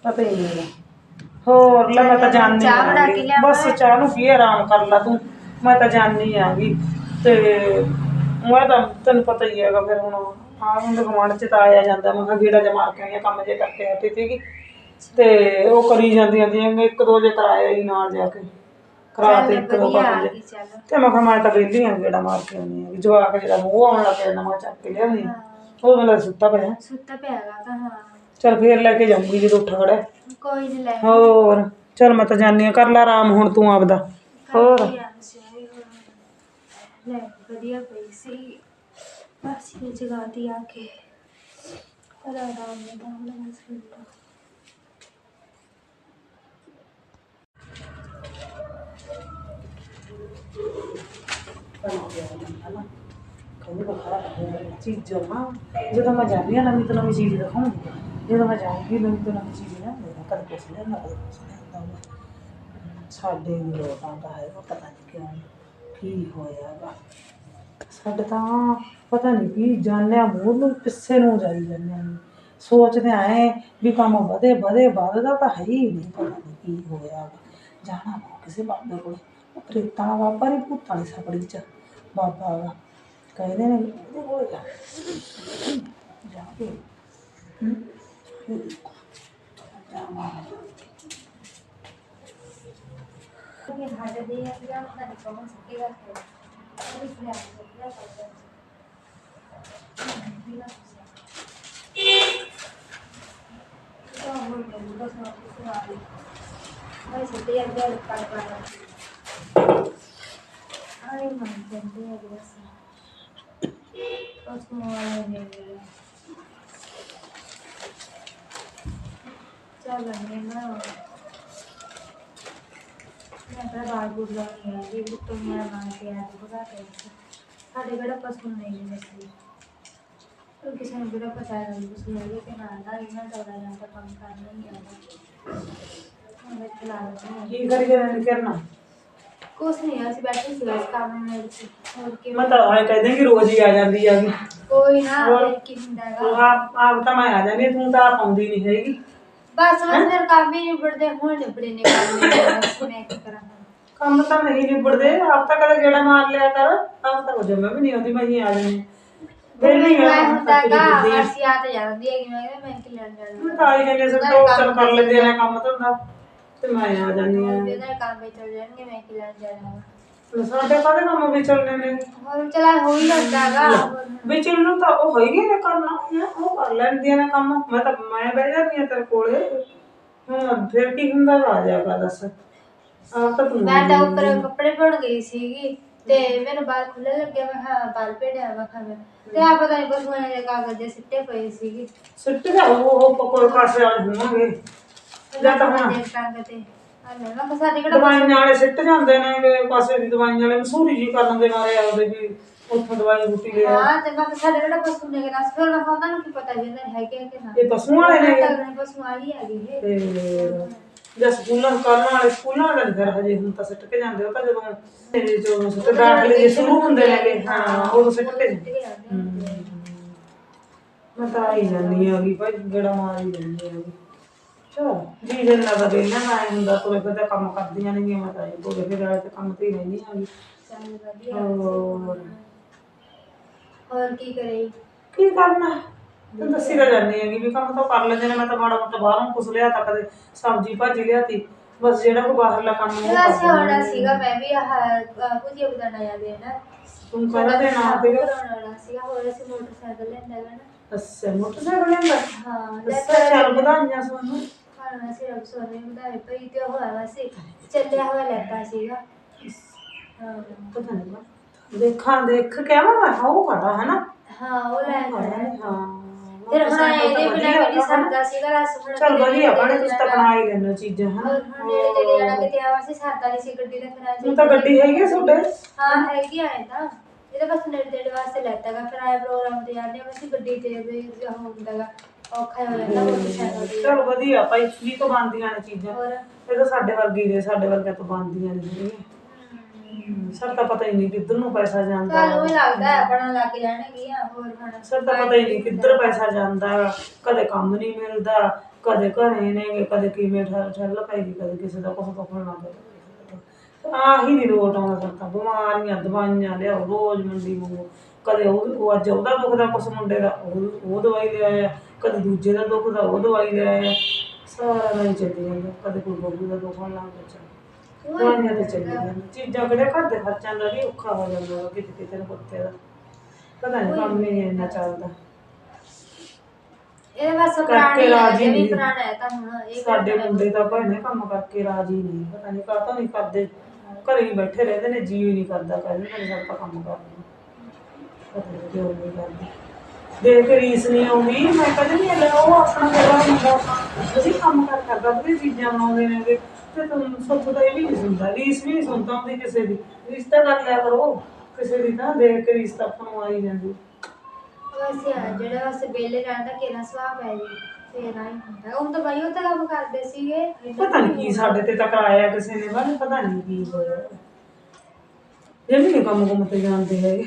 ਪਤਾ ਹੀ ਨਹੀਂ ਹੋਰ ਲੈ ਮੈਂ ਤਾਂ ਜਾਣੀ ਚਾਹ ਬਣਾ ਕੇ ਲਿਆਵਾਂ? ਬਸ ਚਾਹ ਨੂੰ ਕੀ ਆਰਾਮ ਕਰ ਲਾ ਤੂੰ। ਮੈਂ ਤਾਂ ਜਾਣੀ ਆ ਗਈ ਤੇ ਮੈਂ ਤਾਂ ਤੈਨੂੰ ਪਤਾ ਹੀ ਹੈਗਾ ਫਿਰ ਹੁਣ ਆ ਹੁਣ ਗਵਾਂਢ ਚ ਤਾਂ ਆਇਆ ਜਾਂਦਾ। ਮੈਂ ਕਿਹਾ ਗੇੜਾ ਜਿਹਾ ਮਾਰ ਕੇ ਆਈ ਆ ਕੰਮ ਜੇ ਕਰਕੇ ਹਟੀ ਸੀਗੀ। ਤੇ ਉਹ ਕਰੀ ਜਾਂਦੀਆਂ ਦੀਆਂ ਇੱਕ ਦੋ ਜੇ ਕਰਾਇਆ ਹੀ ਨਾਲ ਜਾ ਕੇ। ਕਰਾ ਤੇ ਇੱਕ ਦੋ ਵਧੀਆ ਕੰਮ ਆ ਜੇ। ਗਈ ਚੱਲ। ਤੇ ਮੈਂ ਕਿਹਾ ਮੈਂ ਤਾਂ ਵਿਹਲੀ ਆ ਗੇੜਾ ਮਾਰ ਕੇ ਆਉਂਦੀ ਆ ਜਵਾਕ ਜਿਹੜਾ ਮੂੰਹ ਆਉਣ ਲੱਗ ਜਾਂਦਾ ਮੈਂ ਚੱਕ ਕੇ ਲਿਆਉਂਦੀ। ਆ ਉਹ ਮੇਰਾ ਸੁੱਤਾ ਪਿਆ। ਸੁੱਤਾ ਪਿਆ ਗਾ ਤਾਂ ਹਾਂ। ਚਲ ਫੇਰ ਲੈ ਕੇ ਜਾਊਂਗੀ ਜਦੋਂ ਉੱਠ ਖੜਾ ਕੋਈ ਨਹੀਂ ਲੈ ਹੋਰ ਚਲ ਮੈਂ ਤਾਂ ਜਾਣੀ ਆ ਕਰ ਲੈ ਆਰਾਮ ਹੁਣ ਤੂੰ ਆਪਦਾ। ਹੋਰ। ਵਧੀਆ। ਸਿਆਹੀ ਹੋਰ। ਲੈ, ਵਧੀਆ ਪਈ ਸੀ। ਬਸ ਇਹ ਜਗਾਤੀ ਆ ਕੇ। ਪਰ ਆਰਾਮ ਨਾਲ ਤਾਂ ਹੁਣ ਬਸ ਚੀਜ਼ਾਂ ਜਦੋਂ ਮੈਂ ਜਾਂਦੀ ਹਾਂ ਨਵੀਂ ਤੋਂ ਨਵੀਂ ਚੀਜ਼ ਦਿਖਾਉਂਗੀ ਜਦੋਂ ਮੈਂ ਜਾਊਂਗੀ ਨਵੀਂ ਤੋਂ ਨਵੀਂ ਚੀਜ਼ ਨਾ, ਮੇਰਾ ਕਦੇ ਕੁਛ ਨਹੀਂ ਨਾ ਕੁਛ ਨਹੀਂ ਸਾਡੇ ਵੀ ਲੋਟ ਆਉਂਦਾ ਹੈ ਪਤਾ ਨਹੀਂ ਕਿਉਂ। ਕੀ ਹੋਇਆ ਵਾ? ਸਾਡੇ ਤਾਂ ਪਤਾ ਨਹੀਂ ਕੀ ਜਾਣਿਆ ਮੂੰਹ ਨੂੰ ਪਿੱਛੇ ਨੂੰ ਜਾਈ ਜਾਂਦੇ ਆ। ਸੋਚਦੇ ਆਏ ਵੀ ਕੰਮ ਵਧੇ ਵਧੇ ਵੱਧਦਾ ਤਾਂ ਹੈ ਹੀ ਨਹੀਂ ਪਤਾ ਨਹੀਂ ਕੀ ਹੋਇਆ ਵਾ। ਜਾਣਾ ਵਾ ਕਿਸੇ ਬਾਬੇ ਕੋਲ? ਉਹ ਪ੍ਰੇਤਾਂ ਦਾ ਬਾਬਾ ਨਹੀਂ ਭੂਤਾਂ ਦੀ ਸਪੜੀ ਚ ਬਾਬਾ ਵਾ। ਕਹਿੰਦੇ ਨੇ ਉਹਦੇ ਕੋਲ ਜਾ। ਜਾ ਕੇ ਹਮ, ਜਾਵਾਂਗੇ। ਕਿ ਸਾਡੇ ਦੇ ਆ ਕਿ ਆਪ ਦਾ ਕੰਮ ਸਿੱਖੇਗਾ ਫਿਰ ਇਸ ਲਈ ਆ ਗਿਆ ਕਰਦਾ ਬਿਨਾ ਤਾਂ ਹੋਰ ਨਹੀਂ ਬਸ ਨਾ ਮੈਂ ਤਾਂ ਬਾਹਰ ਬੁਰ ਲਾਉਣੀ ਹੈ ਜੀ ਉੱਤੋਂ ਮੇਰਾ ਮਨ ਤੇ ਆ ਬੁਰਾ ਤੇ ਸਾਡੇ ਕਿਹੜਾ ਪਸ਼ੂ ਨਹੀਂ ਨੇ ਸੀ। ਉਹ ਕਿਸੇ ਨੂੰ ਕਿਹੜਾ ਪਤਾ ਹੈ ਵੀ ਤੁਸੀਂ ਹੈਗੇ ਕਿ ਨਾ ਨਾ ਇਹਨਾਂ ਦਾ ਉਹਦਾ ਜਾਂ ਤਾਂ ਕੰਮ ਕਰਨਾ ਹੀ। ਆਉਂਦਾ ਮੈਂ ਚਲਾ ਰਹੀ ਕੀ ਕਰੀ ਜਾਂਦੇ ਕਰਨਾ? ਕੁਛ ਨਹੀਂ ਅਸੀਂ ਬੈਠੇ ਸੀ ਬਸ ਕੰਮ ਨਾਲ ਸੀ ਹੋਰ ਕੀ। ਮੈਂ ਤਾਂ ਆਏ ਕਹਿੰਦੇ ਕਿ ਰੋਜ਼ ਹੀ ਆ ਜਾਂਦੀ ਆ। ਗਈ ਕੋਈ ਨਾ ਹੋਰ? ਫਿਰ ਕੀ ਹੁੰਦਾ ਹੈਗਾ। ਉਹ ਆਪ ਆਪ ਤਾਂ ਮੈਂ ਆ ਜਾਂਦੀ ਤੂੰ ਤਾਂ ਆਪ ਆਉਂਦੀ ਨਹੀਂ ਹੈਗੀ। ਬਸ ਬਸ ਮੇਰੇ ਕੰਮ ਹੀ ਨਿਬੜਦੇ ਹੁਣ ਨਿਬੜੇ ਨੇ ਕੰਮ ਮੇਰੇ ਬਸ ਮੈਂ ਕੀ ਕਰਾਂ। ਹੁਣ। ਕੰਮ ਤਾਂ ਨਹੀਂ ਨਿਬੜਦੇ ਆਪ ਤਾਂ ਕਦੇ ਗੇੜਾ ਮਾਰ ਲਿਆ ਕਰ ਆਪ ਤਾਂ ਜਮੇ ਵੀ ਨਹੀਂ ਆਉਂਦੀ ਮੈਂ ਹੀ ਆ ਜਾਂਦੀ। ਵੇਲੀ ਮੈਂ ਆ ਹੁੰਦਾ ਹੈਗਾ ਅਸੀਂ ਆ। ਤੇ ਜਾਂਦੀ ਹੈ ਕਿ ਮੈਂ ਕਿਹਾ ਮੈਂ ਕੀ ਲੈਣ ਜਾਣਾ। ਮੈਂ ਤਾਂ ਆਈ ਜਾਂਦੀ ਸਭ ਤੋਂ ਚੱਲ ਕਰ ਲੈਂਦੇ ਨੇ ਕੰਮ ਧੰਦਾ ਤੇ ਮੈਂ ਆ ਜਾਂਦੀ ਆ। ਉਹਦੇ ਨਾਲ ਕੰਮ ਵਿੱਚ ਚੱਲ ਜਾਣਗੇ ਮੈਂ ਕੀ ਲੈਣ ਜਾਣਾ। ਵਾ। ਸਾਡੇ ਕਾਹਦੇ ਕੰਮ ਵੀ ਚੱਲਣੇ ਨੇ? ਹੋਰ ਚਲਾ ਹੋ ਹੀ ਜਾਂਦਾ ਹੈਗਾ। ਵਿੱਚ ਨੂੰ ਤਾਂ ਉਹ ਹੋਈ ਨਹੀਂ ਕਰਨਾ। ਹੈਂ, ਉਹ ਕਰ ਲੈਂਦੀਆਂ ਨੇ ਕੰਮ। ਮੈਂ ਤਾਂ ਮੈਂ ਬਹਿ ਜਾਂਦੀ ਆ ਤੇਰੇ ਕੋਲੇ। ਹਾਂ ਫਿਰ ਕੀ ਹੁੰਦਾ? ਆ ਜਾਗਾ ਦੱਸ। ਆਪ ਤਾਂ ਤੂੰ ਮੈਂ ਤਾਂ ਉੱਪਰ ਕੱਪੜੇ ਪਾਉਣ ਗਈ ਸੀਗੀ ਤੇ ਮੈਨੂੰ ਬਾਲ ਖੁੱਲੇ ਲੱਗੇ। ਮੈਂ ਹਾਂ ਬਾਲ ਭੇੜਿਆ ਵਾ ਖਾਵੇ ਤੇ ਆ ਪਤਾ ਨਹੀਂ ਹੋਇਆ ਦੇ ਕਾਗਜ਼ ਦੇ ਸਿੱਟੇ ਪਏ ਸੀਗੇ। ਸਿੱਟ ਜਾ ਉਹ ਉਹ ਪਕੋੜ ਕਾਸੇ ਵਾਲੇ ਹੋਣਗੇ। ਜਾਂ ਤਾਂ ਹੁਣ ਦੇ ਟੰਗ ਤੇ। ਆ ਲੈ ਕਿਹਾ ਸਾਡੇ ਕਿਹੜਾ ਦਵਾਈਆਂ ਵਾਲੇ ਸਿੱਟ ਜਾਂਦੇ ਨੇ ਗੇ ਪਾਸੇ ਦੀ ਦਵਾਈਆਂ ਵਾਲੇ ਮਸੂਰੀ ਜੀ ਕਰਨ ਦੇ ਮਾਰੇ ਆਉਦੇ ਵੀ ਉੱਥੋਂ ਦਵਾਈ ਬੂਟੀ ਲਿਆ ਹਾਂ ਤੇ ਮੈਂ ਕਿਹਾ ਸਾਡੇ ਕਿਹੜਾ ਪਸ਼ੂ ਨੇ ਕਿ ਫਿਰ ਮੈਂ ਕਿਹਾ ਉਹਨਾਂ ਨੂੰ ਕੀ ਪਤਾ ਵੀ ਇਹਨਾਂ ਨੇ ਹੈਗੇ ਆ ਕਿ ਨਾ। ਇਹ ਪਸ਼ੂਆਂ ਵਾਲੇ ਨੇ। ਅਗਲੇ ਪਸ਼ੂ ਵਾਲੀ ਹੈਗੀ ਇਹ। ਤੇ ਜਾਂ ਸਕੂਲਾਂ ਕਰਨ ਵਾਲੇ ਸਕੂਲਾਂ ਵਾਲੇ ਨੀ ਫਿਰ ਹਜੇ ਹੁਣ ਤਾਂ ਸਿੱਟ ਕੇ ਜਾਂਦੇ ਉਹ ਤਾਂ ਜਦੋਂ ਇਹ ਜੋ ਸਿੱਟ ਦਾਖਲੇ ਜੇ ਸ਼ੁਰੂ ਹੁੰਦੇ ਨੇਗੇ ਹਾਂ ਉਦੋਂ ਸਿੱਟ ਕੇ ਜਾਂਦੇ ਕੇ ਜਾਂਦੇ ਆ। ਮੈਂ ਤਾਂ ਆਈ ਜਾਂਦੀ ਆ ਗਈ ਭਾਈ ਗੇੜਾ ਮਾਰ ਹੀ ਜਾਂਦੀ ਆ। ਗਈ ਚਲੋ ਜੀ ਜੇ ਨਾ ਬਦੇ ਨਾ ਨਾ ਹੁੰਦਾ ਤੁਰੇ ਫਿਰਦੇ ਕੰਮ ਕਰਦੀਆਂ ਨਹੀਂ ਮੈਂ ਤਾਂ ਤੁਰੇ ਫਿਰ ਵਾਲੇ ਤੇ ਕੰਮ ਤੇ ਹੀ ਰਹਿੰਦੀ ਗਈ ਚੱਲ ਵਧੀਆ ਹੋਰ। ਹੋਰ ਕੀ ਕਰੇ? ਕੀ ਕਰਨਾ? ਤੂੰ ਦੱਸੀ ਤਾਂ ਜਾਂਦੀ ਹੈਗੀ ਵੀ ਕੰਮ ਤਾਂ ਕਰ ਲੈਂਦੇ ਨੇ ਮੈਂ ਤਾਂ ਮਾੜਾ ਮੋਟਾ ਬਾਹਰੋਂ ਕੁਛ ਲਿਆ ਤਾਂ ਕਦੇ ਸਬਜ਼ੀ ਭਾਜੀ ਲਿਆਤੀ ਬਸ ਜਿਹੜਾ ਕੋ ਬਾਹਰਲਾ ਕੰਮ ਉਹ ਜਿਹੜਾ ਕਰ ਸੀ ਹੋਣਾ ਸੀਗਾ ਮੈਂ ਵੀ ਆਹ ਕੁਝ ਬਦਾਨਾ ਆ ਦੇਣਾ ਤੂੰ ਕਹਿੰਦਾ ਤੇ ਨਾ ਤੇ ਕਰਾਉਣਾ ਸੀਗਾ ਹੋਰ ਅਸੀਂ ਮੋਟਰਸਾਈਕਲ ਲੈਂਦਾ ਗਾ ਨਾ। ਅੱਛਾ ਮੋਟਰਸਾਈਕਲ ਲੈਂਦਾ? ਹਾਂ ਲੈ ਚੱਲ ਵਧਾਈਆਂ ਸਾਨੂੰ। ਖਾਣਾ ਸੀ ਸੋਨੇ ਵਧਾਏ ਪਈ ਤੇ ਉਹ ਹੋਇਆ ਸੀ ਚੱਲਿਆ ਹੋਇਆ ਲੈਤਾ ਸੀਗਾ ਹਾਂ ਪਤਾ ਨਹੀਂ ਦੇਖਾਂ, ਦੇਖ ਕੇ ਆਵਾਂ ਉਹ ਖੜਾ ਹੈ ਨਾ ਹਾਂ ਉਹ ਲੈ ਖੜਾ ਹਾਂ ਫਿਰ ਹੁਣ ਇਹਦੇ ਬਿਨਾਂ ਵੀ ਨਹੀਂ ਸਰਦਾ ਸੀਗਾ ਰਸ ਹੁਣ ਚੱਲ ਵਧੀਆ ਬਣੇ ਤੁਸੀਂ ਤਾਂ ਬਣਾ ਹੀ ਲੈਣੇ ਚੀਜ਼ਾਂ ਹਾਂ। ਹੁਣ ਨੇੜੇ ਜਾਣਾ ਕਿਤੇ ਆਵਾ ਸੀ ਸਰਦਾ ਨਹੀਂ ਸੀ ਗੱਡੀ ਦਾ ਫਿਰ ਅੱਜ ਤਾਂ ਗੱਡੀ ਹੈਗੀ ਤੁਹਾਡੇ। ਹਾਂ, ਹੈਗੀ ਆਏ ਤਾਂ। ਇਹਦੇ ਬਸ ਨੇੜੇ ਤੇੜੇ ਵਾਸਤੇ ਲੈਤਾਗਾ ਫਿਰ ਆਏ ਪ੍ਰੋਗਰਾਮ ਤੇ ਜਾਂਦੇ ਹਾਂ ਅਸੀਂ ਗੱਡੀ ਤੇ ਵੀ ਜੋ ਹੁੰਦਾਗਾ ਔਖਾ ਹੋ ਜਾਂਦਾ ਮੋਟਰਸਾਈਕਲ ਤੇ ਚਲ ਵਧੀਆ ਭਾਈ ਫ੍ਰੀ ਤੋਂ ਬਣਦੀਆਂ ਨੇ ਚੀਜ਼ਾਂ। ਹੋਰ? ਇਹ ਤਾਂ ਸਾਡੇ ਵਰਗੀ ਨੇ ਸਾਡੇ ਵਰਗੇ ਤੋਂ ਬਣਦੀਆਂ ਨੇ ਜਿਹੜੀਆਂ ਸਰ ਤਾਂ ਪਤਾ ਹੀ ਨਹੀਂ ਕਿੱਧਰ ਨੂੰ ਪੈਸਾ ਜਾਂਦਾ। ਕੱਲ ਉਹ ਲੱਗਦਾ ਹੈ ਆਪਣਾ ਲੱਗ ਜਾਣਗੀਆਂ ਹੋਰ ਹੁਣ ਸਰ ਤਾਂ ਪਤਾ ਹੀ ਨਹੀਂ ਕਿੱਧਰ ਪੈਸਾ ਜਾਂਦਾ। ਹੈਗਾ। ਕਦੇ ਕੰਮ ਨਹੀਂ ਮਿਲਦਾ ਕਦੇ ਘਰੇ ਨੇ ਕਦੇ ਕਿਵੇਂ ਠੱਲ ਠੱਲ ਪੈਗੀ ਕਦੇ ਕਿਸੇ ਦਾ ਪਕਣ ਲੱਗ। ਜਾਂਦਾ ਆਹੀ ਨਹੀਂ ਰੋਟ ਆਉਂਦਾ ਸਰ ਤਾਂ ਬਿਮਾਰੀਆਂ ਦਵਾਈਆਂ ਲਿਆਓ ਰੋਜ਼ ਮੰਡੀ ਮੰਗੋ। ਕਦੇ ਉਹ ਉਹ ਅੱਜ ਉਹਦਾ ਦੁਖਦਾ ਕੁਛ ਮੁੰਡੇ ਦਾ ਉਹ ਉਹ ਦਵਾਈ ਲੈ ਆਇਆ। ਕਦੇ ਦੂਜੇ ਦਾ ਦੁਖਦਾ ਉਹ ਦਵਾਈ ਲੈ ਆਇਆ। ਸਾਰਾ ਨਹੀਂ ਚੱਲੀ ਜਾਂਦਾ। ਕਦੇ ਕੋਈ ਬੋਲੂ ਦਾ ਦੁਖਣ ਲੱਗ ਜਾਂਦਾ ਦਵਾਈਆਂ ਤੇ ਚੱਲੀ ਜਾਂਦੀਆਂ। ਚੀਜ਼ਾਂ ਕਿਹੜੇ ਘਰ ਦੇ ਖਰਚਾਂ ਦਾ ਵੀ ਔਖਾ ਹੋ ਜਾਂਦਾ ਵਾ ਕਿਤੇ ਕਿਤੇ ਨੂੰ ਕੁੱਤੇ ਦਾ। ਪਤਾ ਨਹੀਂ ਕੰਮ ਨਹੀਂ ਇੰਨਾ ਚੱਲਦਾ। ਇਹਦੇ ਬਸ ਕਰਕੇ ਹੈ ਰਾਜੀ ਇਹ ਨਹੀਂ। ਪੁਰਾਣਾ ਹੈ ਤਾਂ ਹੁਣ ਇਹ ਸਾਡੇ ਮੁੰਡੇ ਤਾਂ ਭੈਣੇ ਕੰਮ ਕਰਕੇ ਰਾਜੀ ਨਹੀਂ। ਪਤਾ ਨਹੀਂ ਕਾਹਤੋਂ ਨਹੀਂ ਕਰਦੇ। ਘਰੇ ਹੀ ਬੈਠੇ ਰਹਿੰਦੇ ਨੇ ਜੀ ਹੀ ਨਹੀਂ ਕਰਦਾ। ਕਹਿੰਦੇ ਨੇ ਤਾਂ ਕੰਮ ਕਰਦੇ ਪਤਾ ਨਹੀਂ ਕਿਉਂ ਨਹੀਂ ਕਰਦੇ। ਦੇਖ ਰੀਸ ਨਹੀਂ ਆਉਂਦੀ। ਮੈਂ ਕਦੇ ਨਹੀਂ ਲੈ ਉਹ ਆਪਣਾ ਮੇਰਾ ਮੁੰਡਾ ਅਸੀਂ ਕੰਮ ਕਰ ਕਰਦਾ ਬੜੀ ਚੀਜ਼ਾਂ ਬਣਾਉਂਦੇ ਨੇਗੇ ਤੇ ਤੁਹਾਨੂੰ ਤਾਂ ਇਹ ਵੀ ਨਹੀਂ ਸੁਣਦਾ ਰੀਸ ਵੀ ਨਹੀਂ ਸੁਣਦਾ ਹੁੰਦੀ ਕਿਸੇ ਦੀ। ਰੀਸ ਤਾਂ ਕਰ ਲਿਆ ਕਰੋ ਕਿਸੇ ਦੀ ਤਾਂ ਦੇਖ ਕੇ ਰੀਸ ਤਾਂ ਆਪਾਂ ਨੂੰ ਆਈ ਜਾਂਦੀ। ਜਿਹੜਾ ਵੈਸੇ ਵੇਲੇ ਰਹਿਣ ਦਾ ਕਿਹੜਾ ਸੁਭਾਅ ਪੈ ਜੀ ਹੁੰਦਾ। ਉਹ ਤਾਂ ਬਾਈ ਉਹ ਤਾਂ ਕੰਮ ਕਰਦੇ ਸੀਗੇ। ਪਤਾ ਨਹੀਂ ਕੀ ਸਾਡੇ ਤੇ ਟਕਰਾਇਆ ਕਿਸੇ ਨੇ ਬਾਅਦ ਪਤਾ ਨਹੀਂ ਕੀ ਹੋਇਆ। ਇਹ ਵੀ ਨਹੀਂ ਕੰਮ ਕੁਮ ਤੇ ਜਾਂਦੇ ਹੈਗੇ।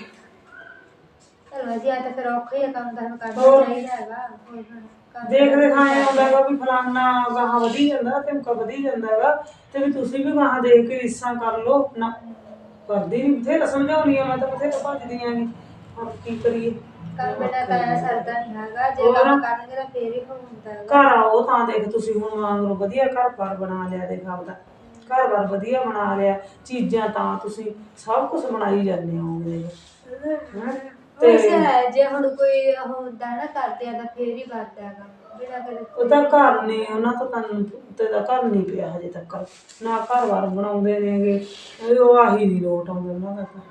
ਚਲ ਵਧੀਆ ਤਾਂ ਫਿਰ ਔਖਾ ਹੀ ਆ ਕੰਮ ਤਾਂ ਹੁਣ ਕਰਨਾ ਹੋਰ। ਚਾਹੀਦਾ ਹੈਗਾ ਹੋਰ ਹੁਣ ਕੰਮ ਦੇਖਦੇ ਖਾਏ ਆਉਂਦਾ ਹੈਗਾ ਵੀ ਫਲਾਨਾ ਗਾਹਾਂ ਵਧੀ ਜਾਂਦਾ ਤੇ ਮੁਕਾ ਵਧੀ ਜਾਂਦਾ ਹੈਗਾ ਤੇ ਵੀ ਤੁਸੀਂ ਵੀ ਗਾਹਾਂ ਦੇਖ ਕੇ ਰੀਸਾਂ ਕਰ ਲਓ ਨਾ ਕਰਦੀ ਨਹੀਂ ਬਥੇਰਾ ਸਮਝਾਉਣੀ ਆ ਮੈਂ ਤਾਂ ਬਥੇਰਾ ਭੱਜਦੀ ਆਂ ਗੀ ਹੁਣ ਕੀ ਕਰੀਏ ਕੰਮ ਬਿਨਾ ਤਾਂ ਐਂ ਸਰਦਾ ਨਹੀਂ ਹੈਗਾ ਜੇ ਹੋਰ। ਕੰਮ ਕਰਨਗੇ ਤਾਂ ਫੇਰ ਹੀ ਹੁੰਦਾ ਹੈਗਾ ਘਰ ਆਓ ਤਾਂ ਦੇਖ ਤੁਸੀਂ ਹੁਣ ਵਾਂਗਰੋ ਵਧੀਆ ਘਰ-ਬਾਰ ਬਣਾ ਲਿਆ ਦੇਖ ਆਪਦਾ ਘਰ-ਬਾਰ ਵਧੀਆ ਬਣਾ ਲਿਆ ਚੀਜ਼ਾਂ ਤਾਂ ਤੁਸੀਂ ਸਭ ਕੁਝ ਬਣਾਈ ਜਾਂਦੇ ਹੈਂ? ਵੈਸੇ ਹੈ, ਜੇ ਹੁਣ ਕੋਈ ਉਹ ਹੁੰਦਾ ਨਾ ਕਰਦੇ ਆ ਤਾਂ ਫੇਰ ਹੀ ਕਰਦਾ ਹੈਗਾ। ਬਿਨਾ ਕਦੇ ਉਹਦਾ ਘਰ ਨਹੀਂ ਉਹਨਾਂ ਤੋਂ ਤੇ ਦਾ ਘਰ ਨਹੀਂ ਪਿਆ ਹਜੇ ਤੱਕ। ਨਾ ਘਰ-ਬਾਰ ਬਣਾਉਂਦੇ ਨੇਗੇ ਇਹ ਉਹ ਆਹੀ ਨਹੀਂ ਲੋਟ ਆਉਂਦੇ ਉਹਨਾਂ ਦਾ ਤਾਂ।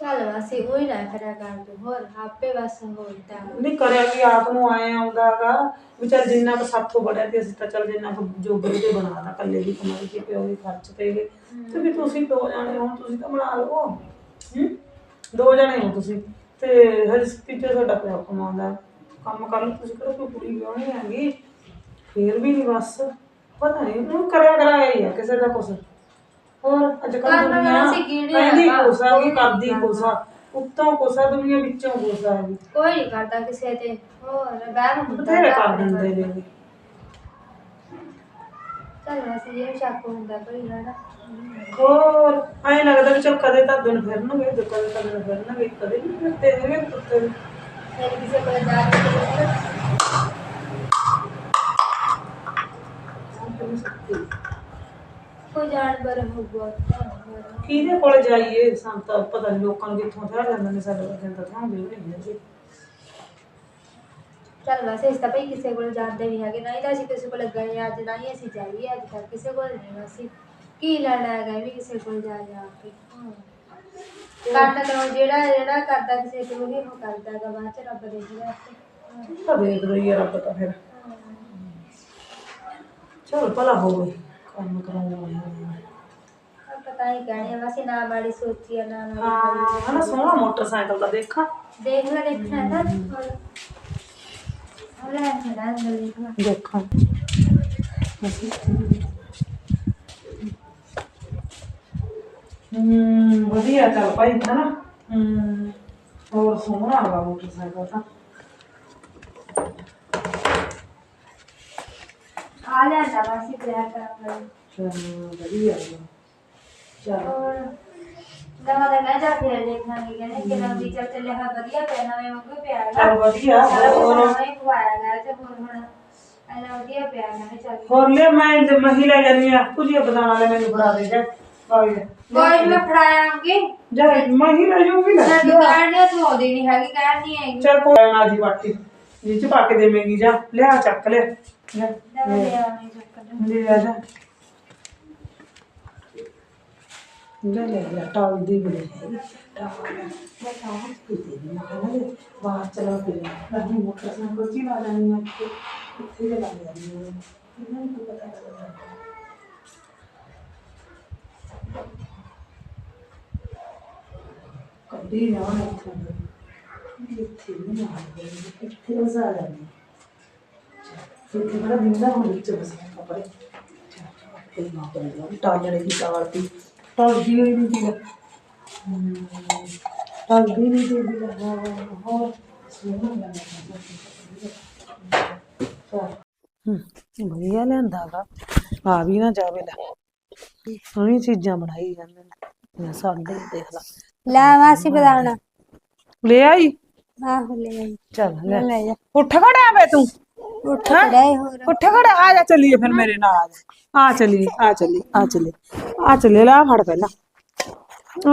ਚੱਲ ਹੀ ਨਾ ਕਰਿਆ ਕਰ ਤੂੰ ਹੋਰ ਆਪੇ ਬਸ ਹੁੰਦਾ ਨਹੀਂ ਕਰਿਆ ਵੀ ਆਪ ਨੂੰ ਆਏ ਆਉਂਦਾਗਾ ਵੀ ਚੱਲ ਜਿੰਨਾ ਕੁ ਸਾਥੋਂ ਬੜਿਆ ਤੇ ਅਸੀਂ ਤਾਂ ਚੱਲ ਜਿੰਨਾ ਕੁ ਜੋਗਰ ਦੇ ਬਣਾਤਾ ਕੱਲੇ ਦੀ ਕਮਾਈ ਤੇ ਪਿਓ ਦੀ ਖਰਚ ਤੇ ਗਏ ਤੇ ਵੀ ਤੁਸੀਂ ਦੋ ਜਾਣੇ ਹੋ ਤੁਸੀਂ ਤਾਂ ਬਣਾ ਲਓ ਹੂੰ? ਦੋ ਜਾਣੇ ਹੋ ਤੁਸੀਂ। ਤੇ ਹਜੇ ਤੀਜਾ ਤੁਹਾਡਾ ਪਿਓ ਕਮਾਉਂਦਾ ਕੰਮ ਕਰ ਲਓ ਤੁਸੀਂ ਕਿਹੜਾ ਕੋਈ ਕੁੜੀ ਵਿਆਹਣੀ ਹੈਗੀ। ਫੇਰ ਵੀ ਨਹੀਂ ਬਸ। ਪਤਾ ਨਹੀਂ ਉਹ ਕਰਿਆ ਕਰਾਇਆ ਹੀ ਆ ਕਿਸੇ ਦਾ ਕੁਛ। ਹੋਰ ਅੱਜ ਕੱਲ ਕਰਨ ਵਾਲਾ ਕਹਿੰਦੀ ਕੋਸਾ ਕੋਈ ਨਹੀਂ ਕਰਦੀ। ਕੋਸਾ। ਉੱਤੋਂ ਕੋਸਾ ਦੁਨੀਆ ਵਿੱਚੋਂ ਕੋਸਾ ਹੈ ਕੋਈ ਨਹੀਂ ਕਰਦਾ ਕਿਸੇ ਤੇ। ਹੋਰ ਬਹਿਮ ਬਥੇਰੇ ਕਰ ਦਿੰਦੇ ਨੇ। ਚੱਲ ਵੈਸੇ ਜੇ ਸ਼ੱਕ ਹੁੰਦਾ ਕੋਈ ਹਨਾ ਹੋਰ ਐਂ ਲੱਗਦਾ ਵੀ ਚਲ ਕਦੇ ਤਾਂ ਦਿਨ ਫਿਰਨਗੇ ਤੇ ਕਦੇ ਤਾਂ ਦਿਨ ਫਿਰਨਗੇ ਕਦੇ ਨਹੀਂ ਫਿਰਦੇ ਹੈਗੇ ਕੁੱਤੇ ਵੀ। ਫਿਰ ਕਿਸੇ ਕੋਲ ਜਾ ਕੇ ਕਿਸੇ ਕੋਈ ਜਾਨਵਰ ਹੋਊਗਾ ਤਾਂ ਹੋਰ। ਕਿਹਦੇ ਕੋਲ ਜਾਈਏ ਸਾਨੂੰ ਤਾਂ ਪਤਾ ਨਹੀਂ ਲੋਕਾਂ ਨੂੰ ਕਿੱਥੋਂ ਥਾ ਜਾਂਦੇ ਨੇ ਸਾਡੇ ਵਰਗੇ ਤਾਂ ਥਾਂ ਦੇ ਨਹੀਂ ਹੈਗੇ। ਚੱਲ ਵੈਸੇ ਇਸ ਤਾਂ ਭਈ ਕਿਸੇ ਕੋਲ ਜਾਂਦੇ ਨਹੀਂ ਹੈਗੇ ਨਹੀਂ ਤਾਂ ਅਸੀਂ ਕਿਸੇ ਕੋਲ ਗਏ ਅੱਜ ਨਾ ਹੀ ਅਸੀਂ ਜਾਈਏ ਅੱਜ ਤੱਕ ਕਿਸੇ ਕੋਲ ਨਹੀਂ ਅਸੀਂ। ਕੀ ਲੈਣਾ ਹੈਗਾ ਵੀ ਕਿਸੇ ਕੋਲ ਜਾ ਜਾ ਕੇ? ਕਰਨ ਤੋਂ ਜਿਹੜਾ ਜਿਹੜਾ ਕਰਦਾ ਕਿਸੇ ਕੋਲ ਹੀ ਉਹ ਕਰਦਾ ਹੈਗਾ ਬਾਅਦ ਚ ਰੱਬ ਦੇਖਦਾ ਆਪੇ। ਤਾਂ ਦੇਖਦਾ ਹੀ ਆ ਰੱਬ ਤਾਂ ਫਿਰ। ਚਲ ਭਲਾ ਹੋਵੇ ਕੰਮ ਕਰਾਉਣਾ ਹੈ। ਆਹ ਪਤਾ ਹੀ ਕਹਿਣੇ ਵੈਸੇ ਨਾ ਮਾੜੀ ਸੋਚੀ ਆ ਨਾ ਮਾੜੀ ਹਾਂ ਹਨਾ ਸੋਹਣਾ ਮੋਟਰਸਾਈਕਲ ਦਾ ਦੇਖਾਂ। ਦੇਖ ਲੈ ਦੇਖਣਾ ਹੈ ਹੋਰ। ਲੈ ਮੇਰਾ ਅੰਦਰ ਦੇਖ। ਲੈ ਦੇਖਾਂ ਹੂੰ ਵਧੀਆ ਚੱਲ ਭਾਈ ਹਨਾ ਹੂੰ ਹੋਰ ਸੋਹਣਾ ਵਾ ਮੋਟਰਸਾਈਕਲ ਤਾਂ। ਆ ਲੈਂਦਾ ਵਾਸੀ ਪਿਆਰ ਕਰਾਂਗਾ ਚੱਲ ਵਧੀਆ ਵਾ। ਚੱਲ। ਹੋਰ? ਨਵਾਂ ਦਾ ਕਹਿ ਜਾ ਫਿਰ ਦੇਖਾਂਗੇ ਕਹਿੰਦੇ ਕਿ ਨਵੀਂ ਚੱਲ ਚੱਲਿਆ ਹਾਂ ਵਧੀਆ ਪਿਆ ਨਵੇਂ ਵਾਂਗੂ ਪਿਆ ਹੈਗਾ। ਚੱਲ ਵਧੀਆ ਸਾਰਾ ਕੁਝ ਹੋਰ ਨਵਾਂ ਹੀ ਪਵਾਇਆ ਗਿਆ ਤੇ ਹੁਣ ਹੁਣ ਐਨਾ ਵਧੀਆ ਪਿਆ ਮੈਂ ਕਿਹਾ ਚੱਲ। ਹੋਰ ਲੈ ਮੈਂ ਤੇ ਮਹੀ ਲੈ ਜਾਨੀ ਆ ਕੁਝ ਬਦਾਨਾ ਲੈ ਮੈਨੂੰ ਬਣਾ ਦੇ ਜਾ ਕੋਈ ਕੋਈ ਮੈਂ ਫੜਾਇਆਂਗੀ। ਜਾ ਮੈਂ ਹੀ ਲੈ ਜਾਊਂਗੀ ਲੈ ਮੈਂ ਤਾਂ ਕਹਿਣੀ ਤੂੰ ਆਉਂਦੀ ਨਹੀਂ ਹੈਗੀ ਕਹਿਣੀ ਹੈਗੀ। ਚਲ ਕੋਈ ਨਾ ਜੀ ਬਾਟੀ ਜੀ ਚ ਪਾ ਕੇ ਦੇਵੇਂਗੀ ਜਾ ਲਿਆ ਚੱਕ ਲਿਆ। ਲੈ ਲੈ ਮੈਂ ਲੈ ਆਉਣੀ ਚੱਕ ਲਿਆ। ਲੈ ਆ ਜਾ। ਲੈ ਲੈ ਲੈ ਟਾਲ ਦੀ ਬੜੀ ਹੈ ਟਾਲ ਮੈਂ ਤਾਂ ਹੱਥ ਤੇ ਦੇ ਮੈਂ ਕਹਿੰਦਾ ਲੈ ਬਾਹਰ ਚਲਾ ਕੇ ਨਹੀਂ ਮੋਟਰਸਾਈਕਲ ਚੀ ਲਾ ਲੈਣੀ ਹੈ ਇੱਥੇ। ਇੱਥੇ ਲਾ ਲੈਣੀ ਹੈ ਇਹਨਾਂ ਨੂੰ ਪਤਾ ਲੱਗਦਾ ਕਦੀ ਨਾ ਨਾ ਇੱਥੇ ਇੱਥੇ ਨਹੀਂ ਆ ਇੱਥੇ ਵਜ਼ਾ ਲੈਣੀ। ਫਿਰ ਕਿ ਬੜਾ ਦਿੰਦਾ ਹੁਣ ਵਿੱਚ ਬਸ ਕੱਪੜੇ? ਤੇ ਨਾ ਕਰੇ ਟਾਲਣੇ ਦੀ ਟਾਲਤੀ ਟਾਲਦੀ ਹੋਈ ਨਹੀਂ ਦੀ ਟਾਲਦੀ ਨਹੀਂ ਦੀ ਦੀ ਹੋਰ ਸੋਹਣਾ ਲੱਗਦਾ ਵਧੀਆ ਲਿਆਂਦਾ ਗਾ। ਆ ਵੀ ਨਾ ਜਾਵੇ ਲੈ। ਚੀਜ਼ਾਂ ਬਣਾਈ ਜਾਂਦੇ ਨੇ। ਮੈਂ ਸਾਡੇ ਦੇਖ ਲਾ। ਲੈ ਮਾਸੀ ਬਦਾਣਾ ਲੈ ਆਈ? ਆਹੋ ਲੈ ਆਈ। ਚੱਲ ਲੈ। ਉੱਠ ਖੜਿਆ ਵੇ ਤੂੰ? ਉੱਠ। ਖੜਾਈ ਹੋਰ। ਉੱਠ ਖੜਾ ਆ ਜਾ ਚੱਲੀਏ ਫਿਰ ਮੇਰੇ ਨਾਲ। ਆ ਜਾ ਆ ਚੱਲੀਏ ਆ ਚੱਲੀ ਆ ਚੱਲੀ ਆ ਚੱਲੇ ਲਾ ਫੜ ਪਹਿਲਾਂ।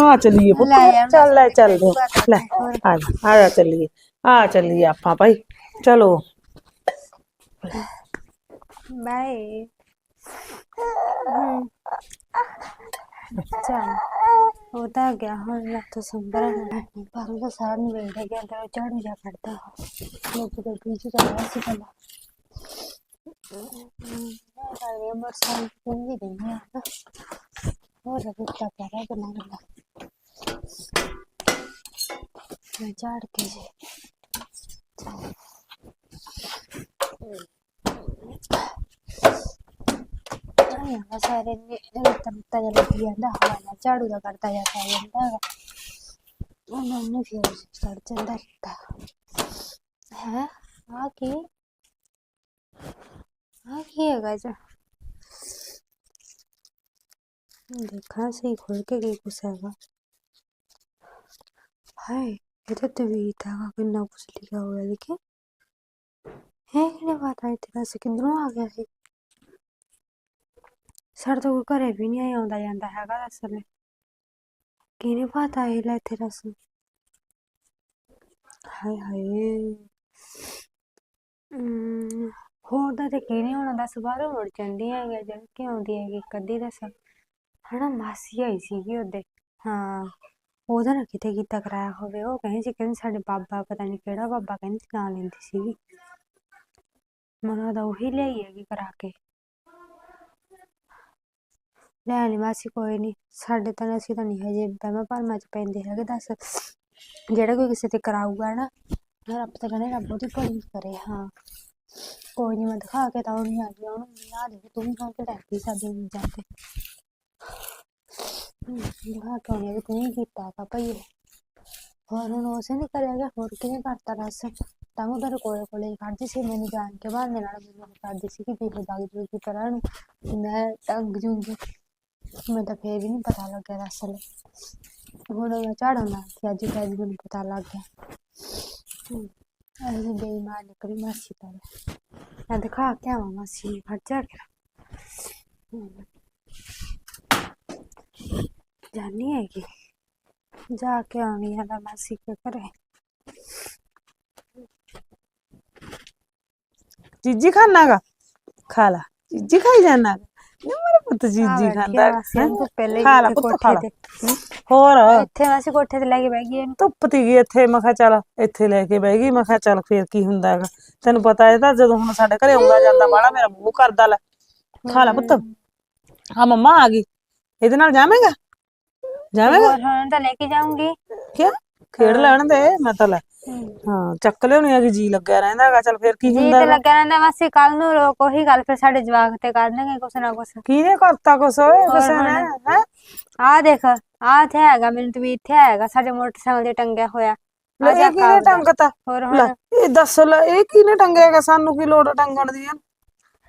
ਆ ਚੱਲੀਏ ਪੁੱਤ। ਚੱਲ ਲੈ ਚੱਲਦੇ ਆ। ਲੈ ਆ ਜਾ ਆ ਜਾ ਚੱਲੀਏ ਆ ਚੱਲੀਏ ਆਪਾਂ ਭਾਈ। ਚਲੋ। ਬਾਏ ਚੱਲ ਉਹ ਤਾਂ ਗਿਆ ਹੁਣ ਲੱਤ ਤੋਂ ਸੰਭਰਾ ਪਰ ਉਹ ਸਾਰ ਨੂੰ ਵੇਖ ਗਿਆ ਤਾਂ ਝਾੜੂ ਜਾ ਕੱਢਦਾ। ਲੋਕ ਦੇ ਵਿੱਚ ਚੱਲਿਆ ਸੀ ਪਹਿਲਾਂ। ਸਾਰੇ ਮਰਸਾਂ ਨੂੰ ਵੀ ਨਾ ਹੋਰ ਰੁੱਤਾ ਕਰਾ ਬਣਾ ਬਣਾ ਝਾੜ ਕੇ ਜੀ। ਆਇਆ ਵਾ ਸਾਰੇ ਨੇ ਤਮ ਤਜਾ ਲੱਗੀ ਜਾਂਦਾ, ਹਵਾ ਨਾਲ ਝਾੜੂ ਦਾ ਕਰਦਾ ਜਾ ਪੈ ਜਾਂਦਾ ਹੈਗਾ। ਉਹਨਾਂ ਨੂੰ ਫਿਰ ਚੜ ਜਾਂਦਾ ਰਿੱਕਾ ਹੈ? ਆ ਕੀ? ਆ ਕੀ ਹੈਗਾ ਜੀ? ਦੇਖਾਂ, ਸਹੀ ਖੋਲ ਕੇ ਕੀ ਕੁਛ ਹੈਗਾ। ਹਾਏ, ਇਹਦੇ ਤੇ ਵੀ ਤਾਂ ਕਿੰਨਾ ਕੁਛ ਲਿਖਿਆ ਹੋਇਆ, ਦੇਖੇ। ਹੈ ਕਿਹਨੇ ਪਤਾ ਇੱਥੇ ਵੈਸੇ ਕਿੱਧਰੋਂ ਆ ਗਿਆ ਸੀ ਸਾਡੇ ਤੋਂ ਕੋਈ ਘਰੇ ਵੀ ਨਹੀਂ ਆਉਂਦਾ ਜਾਂਦਾ ਹੈਗਾ ਅਸਲ ਕਿਹਨੇ ਪਤਾ ਇਹ ਲੈ ਇੱਥੇ ਰਸ ਹਾਏ ਹਾਏ। ਅਮ, ਹੋਰ ਦਾ ਤੇ ਕਿਹਨੇ ਹੋਣਾ ਦੱਸ ਬਾਹਰੋਂ ਮੁੜ ਜਾਂਦੀ ਹੈਗਾ ਜਦ ਕਿ ਆਉਂਦੀ ਹੈਗੀ ਇੱਕ ਅੱਧੀ ਦੱਸ। ਹਨਾ ਮਾਸੀ ਆਈ ਸੀਗੀ ਉਹਦੇ। ਹਾਂ ਉਹਦਾ ਨਾ ਕਿਤੇ ਕੀਤਾ ਕਰਾਇਆ ਹੋਵੇ ਉਹ ਕਹਿੰਦੀ ਸੀ ਕਹਿੰਦੀ ਸਾਡੇ ਬਾਬਾ ਪਤਾ ਨਹੀਂ ਕਿਹੜਾ ਬਾਬਾ ਕਹਿੰਦੀ ਸੀ ਨਾਂ ਲੈਂਦੀ ਸੀਗੀ। ਮਨਾਂ ਦਾ ਉਹੀ ਲਿਆਈ ਹੈਗੀ ਕਰਾ ਕੇ। ਲੈ ਲਈ ਮਾਸੀ ਕੋਈ ਨਹੀਂ ਸਾਡੇ ਤਾਂ ਅਸੀਂ ਤਾਂ ਨਹੀਂ ਹਜੇ ਵਹਿਮਾਂ ਭਰਮਾਂ ਚ ਪੈਂਦੇ ਹੈਗੇ ਦੱਸ ਜਿਹੜਾ ਕੋਈ ਕਿਸੇ ਤੇ ਕਰਾਊਗਾ ਨਾ ਰੱਬ ਤਾਂ ਕਹਿੰਦੇ ਰੱਬ ਉਹਦੀ ਭਲੀ ਕਰੇ ਹਾਂ ਕੋਈ ਨਹੀਂ ਮੈਂ ਦਿਖਾ ਕੇ ਤਾਂ ਉਹਨੂੰ ਆ ਗਿਆ ਉਹਨੂੰ ਆ ਦੇ ਤੂੰ ਵੀ ਹਾਂ ਕਿ ਡਰਦੀ ਸਾਡੇ ਚੀਜ਼ਾਂ ਤੇ ਹਮ, ਦਿਖਾ ਕੇ ਉਹਨੇ ਵੀ ਤੂੰ ਹੀ ਕੀਤਾ ਹੈਗਾ ਭਈ ਹੋਰ ਹੁਣ ਉਸੇ ਨੇ ਕਰਿਆ ਗਿਆ ਹੋਰ ਕਿਹਨੇ ਕਰਤਾ ਦੱਸ ਤਾਂ ਉਹ ਤੇਰੇ ਕੋਲੇ ਕੋਲੇ ਹੀ ਖੜਦੀ ਸੀ ਮੈਨੂੰ ਜਾਣ ਕੇ ਬਹਾਨੇ ਨਾਲ ਮੈਨੂੰ ਕਰਦੀ ਸੀ ਕਿ ਵੀ ਦਾਗ ਦੂਗ ਤਰ੍ਹਾਂ ਨੂੰ ਮੈਂ ਟੰਗ ਜੂੰਗੀ ਮੈਨੂੰ ਤਾਂ ਫੇਰ ਵੀ ਨਹੀਂ ਪਤਾ ਲੱਗਿਆ ਦੱਸ ਹੁਣ ਮੈਂ ਝਾੜਨ ਲੱਗ ਅੱਜ ਤਾਂ ਮੈਨੂੰ ਪਤਾ ਲੱਗ ਗਿਆ। ਅਰੇ ਬੇਈਮਾਨ ਨਿਕਲੀ ਮਾਸੀ ਤਾਂ। ਮੈਂ ਦਿਖਾ ਕੇ ਆਵਾਂ ਮਾਸੀ ਨੂੰ ਹਟ ਜਾ ਕੇ। ਜਾਨੀ ਹੈਗੀ। ਜਾ ਕੇ ਆਉਣੀ ਹੈ ਮੈਂ ਮਾਸੀ ਕੇ ਘਰੇ। ਚੀਜੀ ਖਾਣਾਗਾ ਖਾ ਲਾ। ਚੀਜੀ ਖਾਈ ਜਾਣਾ ਮੇਰਾ ਪੁੱਤ ਚੀਜੀ ਖਾਂਦਾ ਮਾਸੀ ਨੂੰ ਤਾਂ ਪਹਿਲੇ ਖਾ ਲਾ ਇੱਥੇ ਪੁੱਤ ਖਾ ਲਾ। ਕੋਠੇ ਤੇ ਹੋਰ? ਇੱਥੇ ਮਾਸੀ ਕੋਠੇ ਤੇ ਲੈ ਕੇ ਬਹਿ ਗਈ ਇਹਨੂੰ ਧੁੱਪ ਤੀ ਗਈ ਇੱਥੇ ਮੈਂ ਕਿਹਾ ਚੱਲ ਇੱਥੇ ਲੈ ਕੇ ਬਹਿ ਗਈ ਮੈਂ ਕਿਹਾ ਚੱਲ ਫੇਰ ਕੀ ਹੁੰਦਾ ਹੈਗਾ। ਤੈਨੂੰ ਪਤਾ ਹੈ ਤਾਂ ਜਦੋਂ ਹੁਣ ਸਾਡੇ ਘਰੇ ਆਉਂਦਾ ਜਾਂਦਾ ਬਾਹਲਾ ਮੇਰਾ ਮੂੰਹ ਕਰਦਾ ਲੈ। ਖਾ ਲੈ ਪੁੱਤ। ਹਾਂ। ਮੰਮਾ ਆ ਗਈ। ਇਹਦੇ ਨਾਲ ਜਾਵੇਂਗਾ? ਜਾਵੇਂਗਾ? ਹੋਰ ਹੁਣ ਤਾਂ ਲੈ ਕੇ ਜਾਊਂਗੀ। ਕਿਆ? ਖੇਡ ਲੈਣ ਦੇ ਮੈਂ ਤਾਂ ਲੈ। ਹਾਂ ਚੱਕ ਲਿਆਉਣੀ ਹੈਗੀ ਜੀ ਲੱਗਿਆ ਰਹਿੰਦਾ ਹੈਗਾ ਚੱਲ ਫੇਰ ਕੀ ਜੀ ਹੁੰਦਾ ਤੇ ਲੱਗਿਆ ਰਹਿੰਦਾ ਮਾਸੀ ਕੱਲ ਨੂੰ ਰੋਕ ਉਹੀ ਗੱਲ ਫਿਰ ਸਾਡੇ ਜਵਾਕ ਤੇ ਕਰਨਗੇ ਕੁਛ ਨਾ ਕੁਛ। ਕਿਹਨੇ ਕਰਤਾ ਕੁਛ? ਓਏ ਕਿਸੇ ਨੇ ਹੈ? ਆਹ ਦੇਖ ਆਹ ਇੱਥੇ ਹੈਗਾ ਮੈਨੂੰ ਤੇ ਵੀ ਇੱਥੇ ਹੈਗਾ ਸਾਡੇ ਮੋਟਰਸਾਈਕਲ ਤੇ ਟੰਗਿਆ ਹੋਇਆ। ਲੈ ਆਹ ਜਾ ਇਹ ਕਿਹਨੇ ਕਾਗਜ਼। ਟੰਗਤਾ? ਹੋਰ ਲੈ ਹੁਣ? ਇਹ ਦੱਸ ਲੈ ਇਹ ਕਿਹਨੇ ਟੰਗਿਆਗਾ ਸਾਨੂੰ ਕੀ ਲੋੜ ਆ ਟੰਗਣ ਦੀ? ਯਾਰ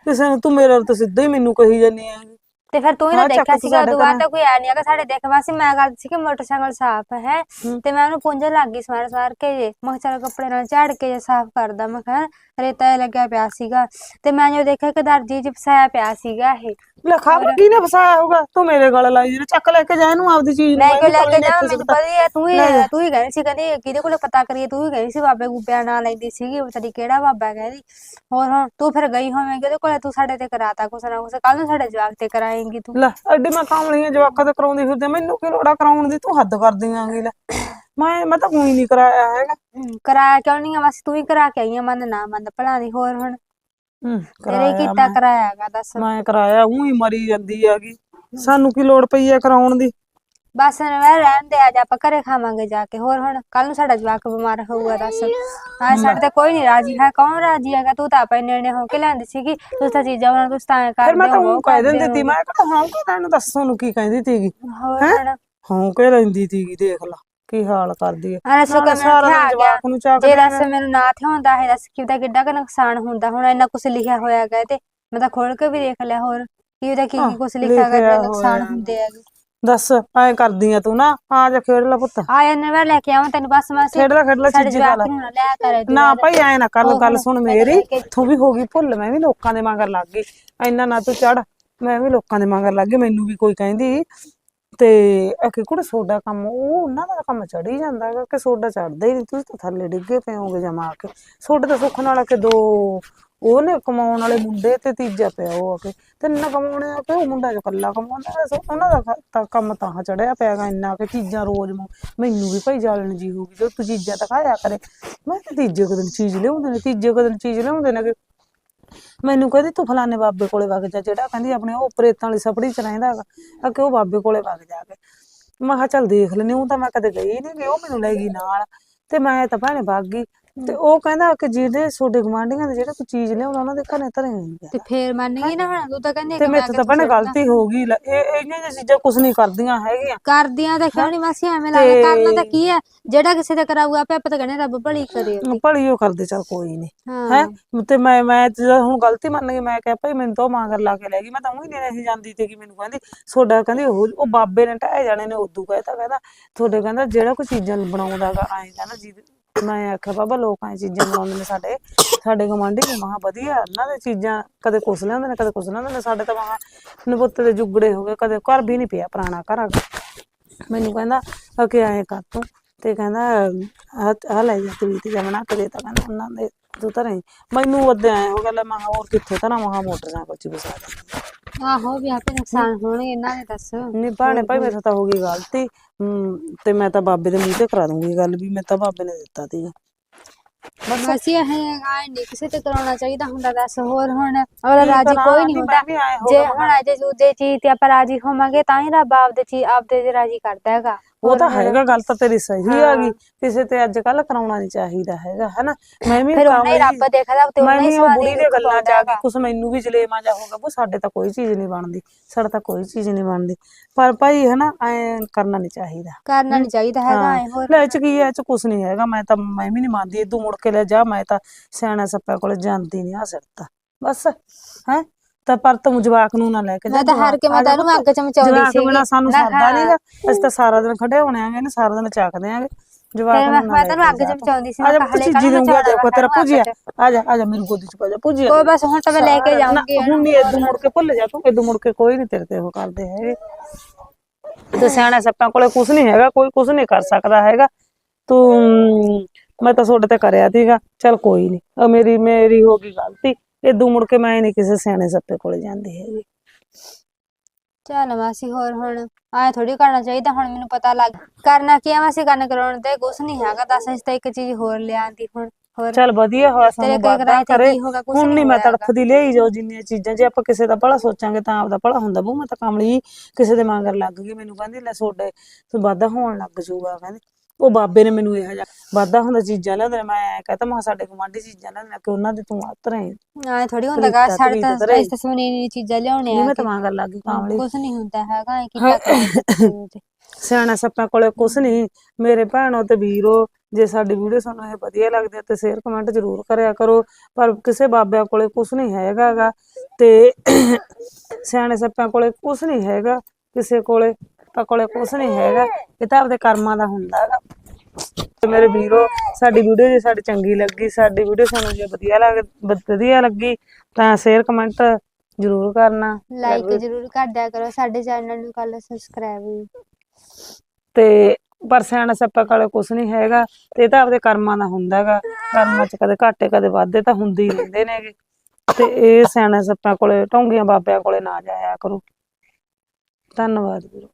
ਕਿਸੇ ਨੂੰ ਤੂੰ ਮੇਰੇ ਨਾਲ ਤਾਂ ਸਿੱਧਾ ਹੀ ਮੈਨੂੰ ਕਹੀ ਜਾਨੀ ਆ ਤੇ ਫਿਰ ਤੂੰ ਹੀ ਚੱਕ ਦੇਖਿਆ ਸੀਗਾ ਸਾਡੇ ਦੁਆ। ਤਾਂ ਕੋਈ ਆ ਨਹੀਂ ਹੈਗਾ ਸਾਡੇ ਦੇਖ ਵਾਸੀ ਮੈਂ ਗੱਲ ਸੀ ਕਿ ਮੋਟਰਸਾਈਕਲ ਸਾਫ਼ ਹੈ ਹੂੰ। ਤੇ ਮੈਂ ਉਹਨੂੰ ਪੁੰਝਣ ਲੱਗ ਗਈ ਸਵਾਰ ਸਵਾਰ ਕੇ ਜੇ ਮੈਂ ਕਿਹਾ ਚੱਲ ਕੱਪੜੇ ਨਾਲ ਝਾੜ ਕੇ ਜੇ ਸਾਫ਼ ਕਰਦਾ ਮੈਂ ਕਿਹਾ ਰੇਤਾ ਜਿਹਾ ਲੱਗਿਆ ਪਿਆ ਸੀਗਾ ਤੇ ਮੈਂ ਜੋ ਦੇਖਿਆ ਕਿ ਦਰਜੀ ਚ ਫਸਾਇਆ ਪਿਆ ਸੀਗਾ ਇਹ ਲੈ ਖਬਰ ਕਿਹਨੇ ਫਸਾਇਆ ਹੋਊਗਾ? ਤੂੰ ਮੇਰੇ ਗਲ ਲਾਈ ਜਿਹੜਾ ਚੱਕ ਲੈ ਕੇ ਜਾ ਇਹਨੂੰ ਆਪਦੀ ਚੀਜ਼ ਨੂੰ ਲੈ ਕੇ ਲੈ ਕੇ ਜਾ ਮੈਨੂੰ। ਪਤਾ ਹੀ ਤੂੰ ਹੀ। ਤੂੰ ਹੀ ਕਹਿੰਦੀ ਸੀ ਕਹਿੰਦੀ ਕਿਹਦੇ ਕੋਲੇ ਪਤਾ ਕਰੀਏ ਤੂੰ ਹੀ ਕਹਿੰਦੀ ਸੀ ਬਾਬੇ ਗੁੱਬਿਆਂ ਨਾਲ ਲੈਂਦੀ ਸੀਗੀ ਨੀ ਕਿਹੜਾ ਬਾਬਾ ਕਹਿੰਦੀ। ਹੋਰ ਹੁਣ ਤੂੰ ਫਿਰ ਗਈ ਹੋਵੇਂਗੀ ਉਹਦੇ ਕੋਲੇ ਤੂੰ ਸਾਡੇ ਤੇ ਕਰਾਤਾ ਕੁਛ ਨਾ ਕੁਛ ਕੱਲ ਨੂੰ ਸਾਡੇ ਜਵਾਕ ਤੇ ਕਰਾਏਂਗੀ ਤੂੰ। ਲੈ ਐਡੀ ਮੈਂ ਕਾਮਲੀਆਂ ਜਵਾਕਾਂ ਤੇ ਕਰਾਉਂਦੀ ਫਿਰਦੇ ਮੈਨੂੰ ਕੀ ਲੋੜਾ ਕਰਾਉਣ ਦੀ? ਤੂੰ ਹੱਦ ਕਰਦੀ ਆਂਗੀ ਲੈ। ਮੈਂ ਮੈਂ ਤਾਂ ਕੋਈ ਨਹੀਂ ਕਰਾਇਆ ਹੈਗਾ। ਕਰਾਇਆ ਕਿਉਂ ਨਹੀਂ ਆ? ਬਸ ਤੂੰ ਹੀ ਕਰਾ ਕੇ ਆਈ ਆ ਮੰਨ ਨਾ ਮੰਨ ਭਲਾ ਦੀ ਹੋਰ ਹੁਣ ਤੇਰੇ ਕਰਾਇਆ ਕੀਤਾ ਕਰਾਇਆ ਹੈਗਾ ਦੱਸ। ਮੈਂ ਕਰਾਇਆ ਉਹ ਮਰੀ ਜਾਂਦੀ ਹੈਗੀ। ਸਾਨੂੰ ਕੀ ਲੋੜ ਪਈ ਹੈ ਕਰਾਉਣ ਦੀ? ਬਸ ਮੈਂ ਰਹਿਣ ਦੇ ਅੱਜ ਆਪਾਂ ਘਰੇ ਖਾਵਾਂਗੇ ਜਾ ਕੇ। ਹੋਰ ਹੁਣ ਕੱਲ ਨੂੰ ਸਾਡਾ ਜਵਾਕ ਬਿਮਾਰ ਹੋਊਗਾ ਦੱਸ। ਹਾਂ ਸਾਡੇ ਤੇ ਕੋਈ ਨਹੀਂ ਰਾਜੀ ਹੈ। ਕੌਣ ਰਾਜੀ ਹੈਗਾ? ਤੂੰ ਤਾਂ ਆਪਣੇ ਨੇੜੇ ਹੋ ਕੇ ਲੈਂਦੀ ਸੀਗੀ। ਤੂੰ ਤਾਂ ਚੀਜ਼ਾਂ ਉਹਨਾਂ ਨੂੰ ਤਾਂ ਫਿਰ ਮੈਂ ਕਰਦੇ ਤਾਂ ਹੋ ਉਹ ਕਹਿ ਦਿੰਦੀ ਤੀ ਮੈਂ ਕਿਹਾ ਹਾਂ ਕਿ ਤੈਨੂੰ ਦੱਸ ਤੁਹਾਨੂੰ ਕੀ ਕਹਿੰਦੀ ਤੀਗੀ। ਹੋਰ ਹੁਣ? ਹਾਂ ਕਿ ਲੈਂਦੀ ਤੀਗੀ ਦੇਖ ਲਾ। ਕੀ ਹਾਲ ਕਰਦੀ ਹੈ ਅਰੇ ਨਾਲੇ ਮੈਨੂੰ ਸਾਰਾ ਇੱਥੇ ਦਿਨ ਜਵਾਕ ਨੂੰ ਚਾਕ ਜੇ ਰਸ ਮੈਨੂੰ ਨਾ ਥਿਆ ਹੁੰਦਾ ਹੈ ਦੱਸ ਕਿਦਾ ਕਿੱਡਾ ਕੁ ਨੁਕਸਾਨ ਹੁੰਦਾ। ਹੁਣ ਇੰਨਾ ਕੁਝ ਲਿਖਿਆ ਹੋਇਆ ਹੈਗਾ ਤੇ ਮੈਂ ਤਾਂ ਖੋਲ ਕੇ ਵੀ ਦੇਖ ਲਿਆ ਹੋਰ। ਕੀ ਉਹਦਾ ਕੀ ਕੀ ਕੁਝ ਲਿਖਿਆ ਹੈਗਾ ਨੁਕਸਾਨ। ਹੁੰਦੇ ਹੈਗੇ। ਦੱਸ ਐ ਕਰਦੀ ਆ ਤੂੰ ਨਾ। ਆ ਜਾ ਖੇਡ ਲੈ ਪੁੱਤ। ਆ ਜਾਂਦੇ ਮੈਂ ਲੈ ਕੇ ਆਵਾਂ ਤੈਨੂੰ। ਬਸ ਮੈਂ ਖੇਡ ਲੈ ਖੇਡ ਲੈ ਚੀਜ਼ੀ ਲੈ। ਨੂੰ ਭਾਈ ਐ ਨਾ ਕਰ ਗੱਲ ਸੁਣ ਮੇਰੀ। ਕੇ- ਤੂੰ ਵੀ ਹੋ ਗਈ ਭੁੱਲ ਮੈਂ ਵੀ ਲੋਕਾਂ ਦੇ ਮਗਰ ਲੱਗ ਗਈ। ਇੰਨਾ ਨਾ ਤੂੰ ਚੜ ਮੈਂ ਵੀ ਲੋਕਾਂ ਦੇ ਮਗਰ ਲੱਗ ਗਈ। ਮੈਨੂੰ ਵੀ ਕੋਈ ਕਹਿੰਦੀ ਤੇ ਅਕੇ ਕੁੜੇ ਸੋਡਾ ਕੰਮ, ਉਹ ਉਹਨਾਂ ਦਾ ਕੰਮ ਚੜੀ ਜਾਂਦਾ ਹੈਗਾ ਕਿ ਸੋਡਾ ਚੜਦਾ ਹੀ ਨਹੀਂ, ਤੁਸੀਂ ਤਾਂ ਥੱਲੇ ਡਿੱਗੇ ਪਏ ਹੋਗੇ ਜਮਾ ਕੇ। ਸੋਡੇ ਤਾਂ ਸੁੱਖ ਨਾਲ ਕਿ ਦੋ, ਉਹਨੇ ਕਮਾਉਣ ਵਾਲੇ ਮੁੰਡੇ ਤੇ ਤੀਜਾ ਪਿਆ ਉਹ ਆ ਕੇ। ਤਿੰਨ ਕਮਾਉਣੇ ਆ ਕਿ, ਉਹ ਮੁੰਡਾ ਜੋ ਕੱਲਾ ਕਮਾਉਂਦਾ ਸੋ ਉਹਨਾਂ ਦਾ ਖ- ਤਾਂ ਕੰਮ ਤਾਂ ਚੜਿਆ ਪਿਆਗਾ ਇੰਨਾ ਕਿ ਚੀਜ਼ਾਂ ਰੋਜ਼ ਨੂੰ ਮੈਨੂੰ ਵੀ ਭਾਈ ਜਾਲਣ ਜੀ ਹੋਊਗੀ ਜੋ ਤੂੰ ਚੀਜ਼ਾਂ ਤਾਂ ਖਾਇਆ ਕਰੇ। ਮੈਂ ਤਾਂ ਤੀਜੇ ਕੁ ਦਿਨ ਚੀਜ਼ ਲਿਆਉਂਦੇ ਨੇ, ਤੀਜੇ ਕੁ ਦਿਨ ਚੀਜ਼ ਲਿਆਉਂਦੇ ਨੇ ਕਿ ਮੈਨੂੰ ਕਹਿੰਦੀ ਤੂੰ ਫਲਾਣੇ ਬਾਬੇ ਕੋਲੇ ਵਗ ਜਾ, ਜਿਹੜਾ ਕਹਿੰਦੀ ਆਪਣੇ ਉਹ ਪ੍ਰੇਤਾਂ ਵਾਲੀ ਸਪੜੀ ਚ ਰਹਿੰਦਾ ਹੈਗਾ, ਆ ਕਿ ਉਹ ਬਾਬੇ ਕੋਲੇ ਵਗ ਜਾ ਕੇ। ਮੈਂ ਕਿਹਾ ਚੱਲ ਦੇਖ ਲੈਨੇ ਉਹ ਤਾਂ ਮੈਂ ਕਦੇ ਗਈ ਨਹੀਂ ਕਿ ਉਹ ਮੈਨੂੰ ਲੈ ਗਈ ਨਾਲ, ਤੇ ਮੈਂ ਤਾਂ ਭੈਣੇ ਵਗ ਗਈ। ਤੇ ਉਹ ਕਹਿੰਦਾ ਕਿ ਜਿਹਦੇ ਤੁਹਾਡੇ ਗਵਾਂਢੀਆਂ ਦੇ ਜਿਹੜੇ ਕੋਈ ਚੀਜ਼ ਲਿਆਉਂਦਾ ਉਹਨਾਂ ਦੇ ਘਰੇ ਧਰੇ ਹੁੰਦੇ ਤੇ ਫੇਰ ਮੰਨ ਗਈ ਨਾ ਹੁਣ ਤੂੰ ਤਾਂ ਕਹਿੰਦੀ ਤੇ ਮੈਂ ਮੇਰੇ ਤੋਂ ਤਾਂ ਭੈਣੇ ਗਲਤੀ ਹੋ ਗਈ ਲੈ, ਇਹ ਇਹ ਜਿਹੀਆਂ ਚੀਜ਼ਾਂ ਕੁਝ ਨਹੀਂ ਕਰਦੀਆਂ ਹੈਗੀਆਂ। ਕਰਦੀਆਂ ਤਾਂ ਕਿਉਂ ਨਹੀਂ ਮਾਸੀ ਐਵੇਂ ਲੱਗਦਾ ਕਰਨਾ ਤਾਂ ਕੀ ਹੈ ਜਿਹੜਾ ਕਿਸੇ ਤੇ ਕਰਾਊਗਾ ਆਪੇ ਆਪਾਂ ਤਾਂ ਕਹਿੰਦੇ ਰੱਬ ਭਲੀ ਕਰੇ। ਭਲੀ ਉਹ ਕਰਦੇ ਚੱਲ ਕੋਈ ਨਹੀਂ ਹਾਂ। ਹੈ? ਤੇ ਮੈਂ ਮੈਂ ਜਦੋਂ ਹੁਣ ਗਲਤੀ ਮੰਨ ਗਈ ਮੈਂ ਕਿਹਾ ਭਾਈ ਮੈਨੂੰ ਤਾਂ ਉਹ ਮਾਂਗਰ ਲਾ ਕੇ ਲੈ ਗਈ ਮੈਂ ਤਾਂ ਉਹੀ ਨਹੀਂ ਰਹੀ ਜਾਂਦੀ ਤੇ ਕਿ ਮੈਨੂੰ ਕਹਿੰਦੀ ਤੁਹਾਡਾ ਕਹਿੰਦੀ ਉਹ ਉਹ ਬਾਬੇ ਨੇ ਢਾਏ ਜਾਣੇ ਨੇ ਉਦੋਂ ਕਹਿਤਾ ਕਹਿੰਦਾ ਤੁਹਾਡੇ ਕਹਿੰਦਾ ਜਿਹੜਾ ਕੋਈ ਚੀਜ਼ਾਂ ਬਣਾਉਂਦਾਗਾ ਐਂ ਕਹਿੰਦਾ ਜੀ ਮੈਂ ਆਖਿਆ, ਬਾਬਾ ਲੋਕ ਐਂ ਚੀਜ਼ਾਂ ਬਣਾਉਂਦੇ ਨੇ ਸਾਡੇ ਸਾਡੇ ਗਵਾਂਢੀ ਨੇ ਮਹਾ ਵਧੀਆ, ਇਹਨਾਂ ਦੇ ਚੀਜ਼ਾਂ ਕਦੇ ਕੁਛ ਲਿਆਉਂਦੇ ਨੇ, ਕਦੇ ਕੁਛ ਲਿਆਉਂਦੇ ਨੇ, ਸਾਡੇ ਤਾਂ ਮਹਾ ਨਬੁੱਤ ਦੇ ਜੁਗੜੇ ਹੋ ਗਏ, ਕਦੇ ਘਰ ਵੀ ਨਹੀਂ ਪਿਆ ਪੁਰਾਣਾ ਘਰ ਆ ਮੈਨੂੰ ਕਹਿੰਦਾ ਆ ਕਿ ਐਂ ਕਰ ਤੂੰ ਤੇ ਕਹਿੰਦਾ ਆ ਆ ਲੈ ਜਾ ਤਵੀਤ ਜਾ ਬਣਾ ਕੇ ਦੇ ਤਾ ਕਹਿੰਦਾ, ਉਹਨਾਂ ਦੇ ਤੂੰ ਤਾਂ ਨਹੀਂ ਮੈਨੂੰ ਉਹਦੇ ਐ ਹੋ ਗਿਆ ਲੈ ਮੈਂ ਕਿਹਾ ਹੋਰ ਕਿੱਥੇ ਤਾਂ ਨਾ ਮਹਾ ਮੋਟਰਸਾਈਕਲ ਚ ਵਸਾ ਦੇ। ਆਹੋ ਵੀ ਆਪੇ ਨੁਕਸਾਨ ਹੋਣਗੇ ਇਹਨਾਂ ਦੇ ਦੱਸ। ਨਹੀਂ ਭਾਣੇ ਭਾਈ ਮੇਰੇ ਤਾਂ ਹੋ ਗਈ ਗਲਤੀ ਹਮ, ਤੇ ਮੈਂ ਤਾਂ ਬਾਬੇ ਦੇ ਮੂੰਹ ਤੇ ਕਰਾ ਦੂੰਗੀ ਗੱਲ ਵੀ ਮੈਂ ਤਾਂ ਬਾਬੇ ਨੇ ਦਿੱਤਾ ਤੀ ਬਸ ਇਹ ਹੈ ਨਹੀਂ ਕਿਸੇ ਤੇ ਕਰਾਉਣਾ ਚਾਹੀਦਾ ਹੁੰਦਾ ਦੱਸ ਹੋਰ ਹੁਣ ਔਰ ਰਾਜੀ ਕਰਾਂ, ਕੋਈ ਨਹੀਂ ਨਹੀਂ ਹੁੰਦਾ ਮੈਂ ਵੀ ਐਂ ਹੋ ਜੇ ਗਿਆ ਹੁਣ ਅਜੇ ਜੂਦੇ ਚੀਜ਼ ਤੇ ਆਪਾਂ ਰਾਜੀ ਹੋਵਾਂਗੇ ਤਾਂ ਹੀ ਰੱਬ ਆਪਦੇ ਚੀਜ਼ ਆਪਦੇ ਤੇ ਰਾਜੀ ਕਰਦਾ ਹੈਗਾ ਉਹ ਤਾਂ ਹੈਗਾ ਗੱਲ ਤਾਂ ਤੇਰੀ ਸਹੀ ਆ ਗਈ ਕਿਸੇ ਤੇ ਅੱਜ ਕੱਲ ਕਰਾਉਣਾ ਨਹੀਂ ਚਾਹੀਦਾ ਹੈਗਾ ਹੈਨਾ ਮੈਂ ਵੀ ਫਿਰ ਉਹਨੇ ਕਾਮਲੀ- ਰੱਬ ਦੇਖਦਾ ਤੇ ਮੈਂ ਉਹਨੇ ਵੀ ਉਹ ਸਵਾਦੀ ਬੁੜੀ ਦੇ ਗੱਲਾਂ ਚ ਆ ਗਈ ਕੁਛ ਮੈਨੂੰ ਵੀ ਜਲੇਮਾ ਜਾ ਹੋਗਾ ਉਹ ਸਾਡੇ ਤਾਂ ਕੋਈ ਚੀਜ਼ ਨਹੀਂ ਬਣਦੀ ਸਾਡਾ ਤਾਂ ਕੋਈ ਚੀਜ਼ ਨਹੀਂ ਬਣਦੀ ਪਰ ਭਾਈ ਹਨਾ ਐ ਕਰਨਾ ਨਹੀਂ ਚਾਹੀਦਾ ਕਰਨਾ ਨਹੀਂ ਚਾਹੀਦਾ ਹੈਗਾ ਐ ਹੋਰ ਲੈ ਇਹ ਚ ਕੀ ਹੈ ਇਹ ਚ ਕੁਛ ਨਹੀਂ ਹੈਗਾ ਮੈਂ ਤਾਂ ਮੈਂ ਵੀ ਨਹੀਂ ਮੰਨਦੀ ਇਦੋਂ ਮੁੜ ਕੇ ਲੈ ਜਾ ਮੈਂ ਤਾਂ ਸਿਆਣਾ ਸੱਪਿਆ ਕੋਲੇ ਜਾਂਦੀ ਨਹੀਂ ਆ ਸਿਰਤਾ ਬਸ ਹੈ? ਤਾਂ ਪਰ ਤੂੰ ਜਵਾਕ ਨੂੰ ਨਾ ਲੈ ਕੇ ਜਾ ਮੈਂ ਤਾਂ ਹਾਰ ਕੇ ਮੈਂ ਤਾਂ ਇਹਨੂੰ ਅੱਗ ਚ ਮਚਾਉਂਦੀ ਜਵਾਕ ਸੀਗੀ। ਬਿਨਾ ਸਾਨੂੰ ਸਰਦਾ ਨਹੀਂਗਾ ਅਸੀਂ ਤਾਂ ਸਾਰਾ ਦਿਨ ਖੜੇ ਹੋਣੇ ਆਂਗੇ ਨਾ ਸਾਰਾ ਦਿਨ ਚੱਕਦੇ ਆਂਗੇ ਜਵਾਕ ਨੂੰ ਮੈਂ ਨਾ ਕੇ ਅੱਗ ਚ ਤੂੰ। ਮਚਾਉਂਦੀ ਸੀ ਮੈਂ ਹਲੇ ਕਾਹਨੂੰ ਦੂੰਗਾ ਦੇਖੋ ਤੇਰਾ ਭੁਜੀਆ। ਆ ਜਾ ਆ ਜਾ ਮੇਰੀ ਗੋਦੀ ਚ ਪਾ ਜਾ ਭੁਜੀਆ। ਕੋਈ ਬਸ ਹੁਣ ਤਾਂ ਮੈਂ ਲੈ ਕੇ ਜਾਊਂਗੀ ਹੁਣ ਨਹੀਂ ਇਦੋਂ ਮੁੜ ਕੇ ਭੁੱਲ ਜਾ ਤੂੰ। ਇਦੋਂ ਮੁੜ ਕੇ ਕੋਈ ਨਹੀਂ ਤੇਰੇ ਤੇ ਉਹ ਕਰਦੇ ਹੈਗੇ। ਤੇ ਸਿਆਣਾ ਸੱਪਾਂ ਕੋਲੇ ਕੁਝ ਨਹੀਂ ਹੈਗਾ ਕੋਈ ਕੁਝ ਨਹੀਂ ਕਰ ਸਕਦਾ ਹੈਗਾ। ਤੂੰ ਮੈਂ ਤਾਂ ਤੁਹਾਡੇ ਤੇ ਕਰਿਆ ਸੀਗਾ। ਚਲ ਕੋਈ ਨਹੀਂ ਮੇਰੀ ਮੇਰੀ ਹੋ ਗਈ ਗਲਤੀ। ਇਦੋਂ ਮੁੜ ਕੇ ਮੈਂ ਨਹੀਂ ਕਿਸੇ ਸਿਆਣੇ ਸੱਪੇ ਕੋਲੇ ਜਾਂਦੀ ਹੈਗੀ। ਚੱਲ ਮਾਸੀ ਹੋਰ ਹੁਣ ਆਏ ਥੋੜੀ ਕਰਨਾ ਚਾਹੀਦਾ ਹੁਣ ਮੈਨੂੰ ਪਤਾ ਲੱਗ ਕਰਨਾ ਕੀ ਆ ਮਾਸੀ ਕੰਨ ਕਰਾਉਣ ਤੇ ਕੁਛ ਨਹੀਂ ਹੈਗਾ ਦੱਸ ਇਸ ਤਾਂ ਇੱਕ ਚੀਜ਼ ਹੋਰ ਲਿਆਂਦੀ ਹੁਣ ਹੋਰ ਚਲ ਵਧੀਆ ਹੋਇਆ ਸਾਨੂੰ ਕੋਈ ਵਾਦਾ ਕਰਾਏ ਤੇ ਕਰੇ ਹੁਣ ਨਹੀਂ ਮੈਂ। ਤੜਫਦੀ ਲਈ ਜਾਓ ਜਿੰਨੀਆਂ ਚੀਜ਼ਾਂ ਜੇ ਆਪਾਂ ਕਿਸੇ ਦਾ ਭਲਾ ਸੋਚਾਂਗੇ ਤਾਂ ਆਪਦਾ ਭਲਾ ਹੁੰਦਾ। ਬੂ ਮੈਂ ਤਾਂ ਕਮਲੀ ਕਿਸੇ ਦੇ ਮਗਰ ਲੱਗ ਗਈ ਮੈਨੂੰ ਕਹਿੰਦੀ ਲੈ ਸੋਡੇ ਤੂੰ ਵਾਧਾ ਹੋਣ ਲੱਗ ਜੂਗਾ ਕਹਿੰਦੀ। ਉਹ ਬਾਬੇ ਨੇ ਮੈਨੂੰ ਇਹੋ ਜਿਹਾ ਵਾਧਾ ਹੁੰਦਾ ਚੀਜ਼ਾਂ ਲਿਆਉਂਦੇ ਨੇ ਮੈਂ ਕਹਤਾ ਮੈਂ ਸਾਡੇ ਗੁਆਂਢੀ ਚੀਜ਼ਾਂ ਲਿਆਉਂਦੇ ਨੇ ਕਿ ਉਹਨਾਂ ਦੇ ਤੂੰ ਆਤਰੇ ਨਹੀਂ ਆਏ ਥੋੜੀ ਹੁੰਦਾ ਗਾ ਸਾਡੇ ਤਾਂ ਹੀ। ਇਸ ਤਸਮਨੀ ਨੀ ਚੀਜ਼ਾਂ ਲਿਆਉਣੇ ਆ ਮੈਂ ਤਾਂ ਮਗਰ ਲੱਗ ਕਾਮਲੀ ਕੁਛ ਨਹੀਂ ਹੁੰਦਾ ਹੈਗਾ ਐ ਤੇ। (coughs) ਸਿਆਣਾ ਸੱਪਾਂ ਕੋਲੇ ਕੁਛ ਨਹੀਂ ਮੇਰੇ ਭੈਣੋ ਤੇ ਵੀਰੋ ਜੇ ਸਾਡੀ ਵੀਡੀਓ ਤੁਹਾਨੂੰ ਇਹ ਵਧੀਆ ਲੱਗਦੀ ਹੈ ਤੇ ਸ਼ੇਅਰ ਕਮੈਂਟ ਜ਼ਰੂਰ ਕਰਿਆ ਕਰੋ ਪਰ ਕਿਸੇ ਬਾਬਿਆਂ ਕੋਲੇ ਕੁਛ ਨਹੀਂ ਹੈਗਾ ਗਾ ਤੇ (coughs) ਸਿਆਣੇ ਸੱਪਾਂ ਕੋਲੇ ਕੁਛ ਨਹੀਂ ਹੈਗਾ ਕਿਸੇ ਕੋਲੇ ਤਾਂ ਕੋਲੇ ਕੁਛ ਨਹੀਂ ਹੈਗਾ ਇਹ ਤਾਂ ਆਪਦੇ ਕਰਮਾਂ ਦਾ ਹੁੰਦਾ ਹੈਗਾ। ਤੇ ਮੇਰੇ ਵੀਰੋ ਸਾਡੀ ਵੀਡੀਓ ਜੇ ਸਾਡੀ ਚੰਗੀ ਲੱਗੀ ਸਾਡੀ ਵੀਡੀਓ ਸਾਨੂੰ ਜੇ ਵਧੀਆ ਲੱਗ ਵਧ- ਵਧੀਆ ਲੱਗੀ ਤਾਂ ਸ਼ੇਅਰ ਕਮੈਂਟ ਜ਼ਰੂਰ ਕਰਨਾ। ਲਾਈਕ ਜ਼ਰੂਰ ਕਰ ਦਿਆ ਕਰੋ ਸਾਡੇ ਚੈਨਲ ਨੂੰ ਕਰ ਲਓ ਸਬਸਕ੍ਰਾਈਬ ਤੇ ਪਰ ਸਿਆਣਾ ਸੱਪਾ ਕਾਲੇ ਕੁਛ ਨਹੀਂ ਹੈਗਾ ਤੇ ਇਹ ਤਾਂ ਆਪਦੇ ਕਰਮਾਂ ਦਾ ਹੁੰਦਾ ਹੈਗਾ। ਕਰਮਾਂ ਚ ਕਦੇ ਘਾਟੇ ਕਦੇ ਵਾਧੇ ਤਾਂ ਹੁੰਦੇ ਹੀ ਰਹਿੰਦੇ ਨੇਗੇ ਤੇ ਇਹ ਸਿਆਣਾ ਸੱਪਾ ਕੋਲੇ ਢੋਂਗੀਆਂ ਬਾਬਿਆਂ ਕੋਲੇ ਨਾ ਜਾਇਆ ਕਰੋ। ਧੰਨਵਾਦ ਵੀਰੋ।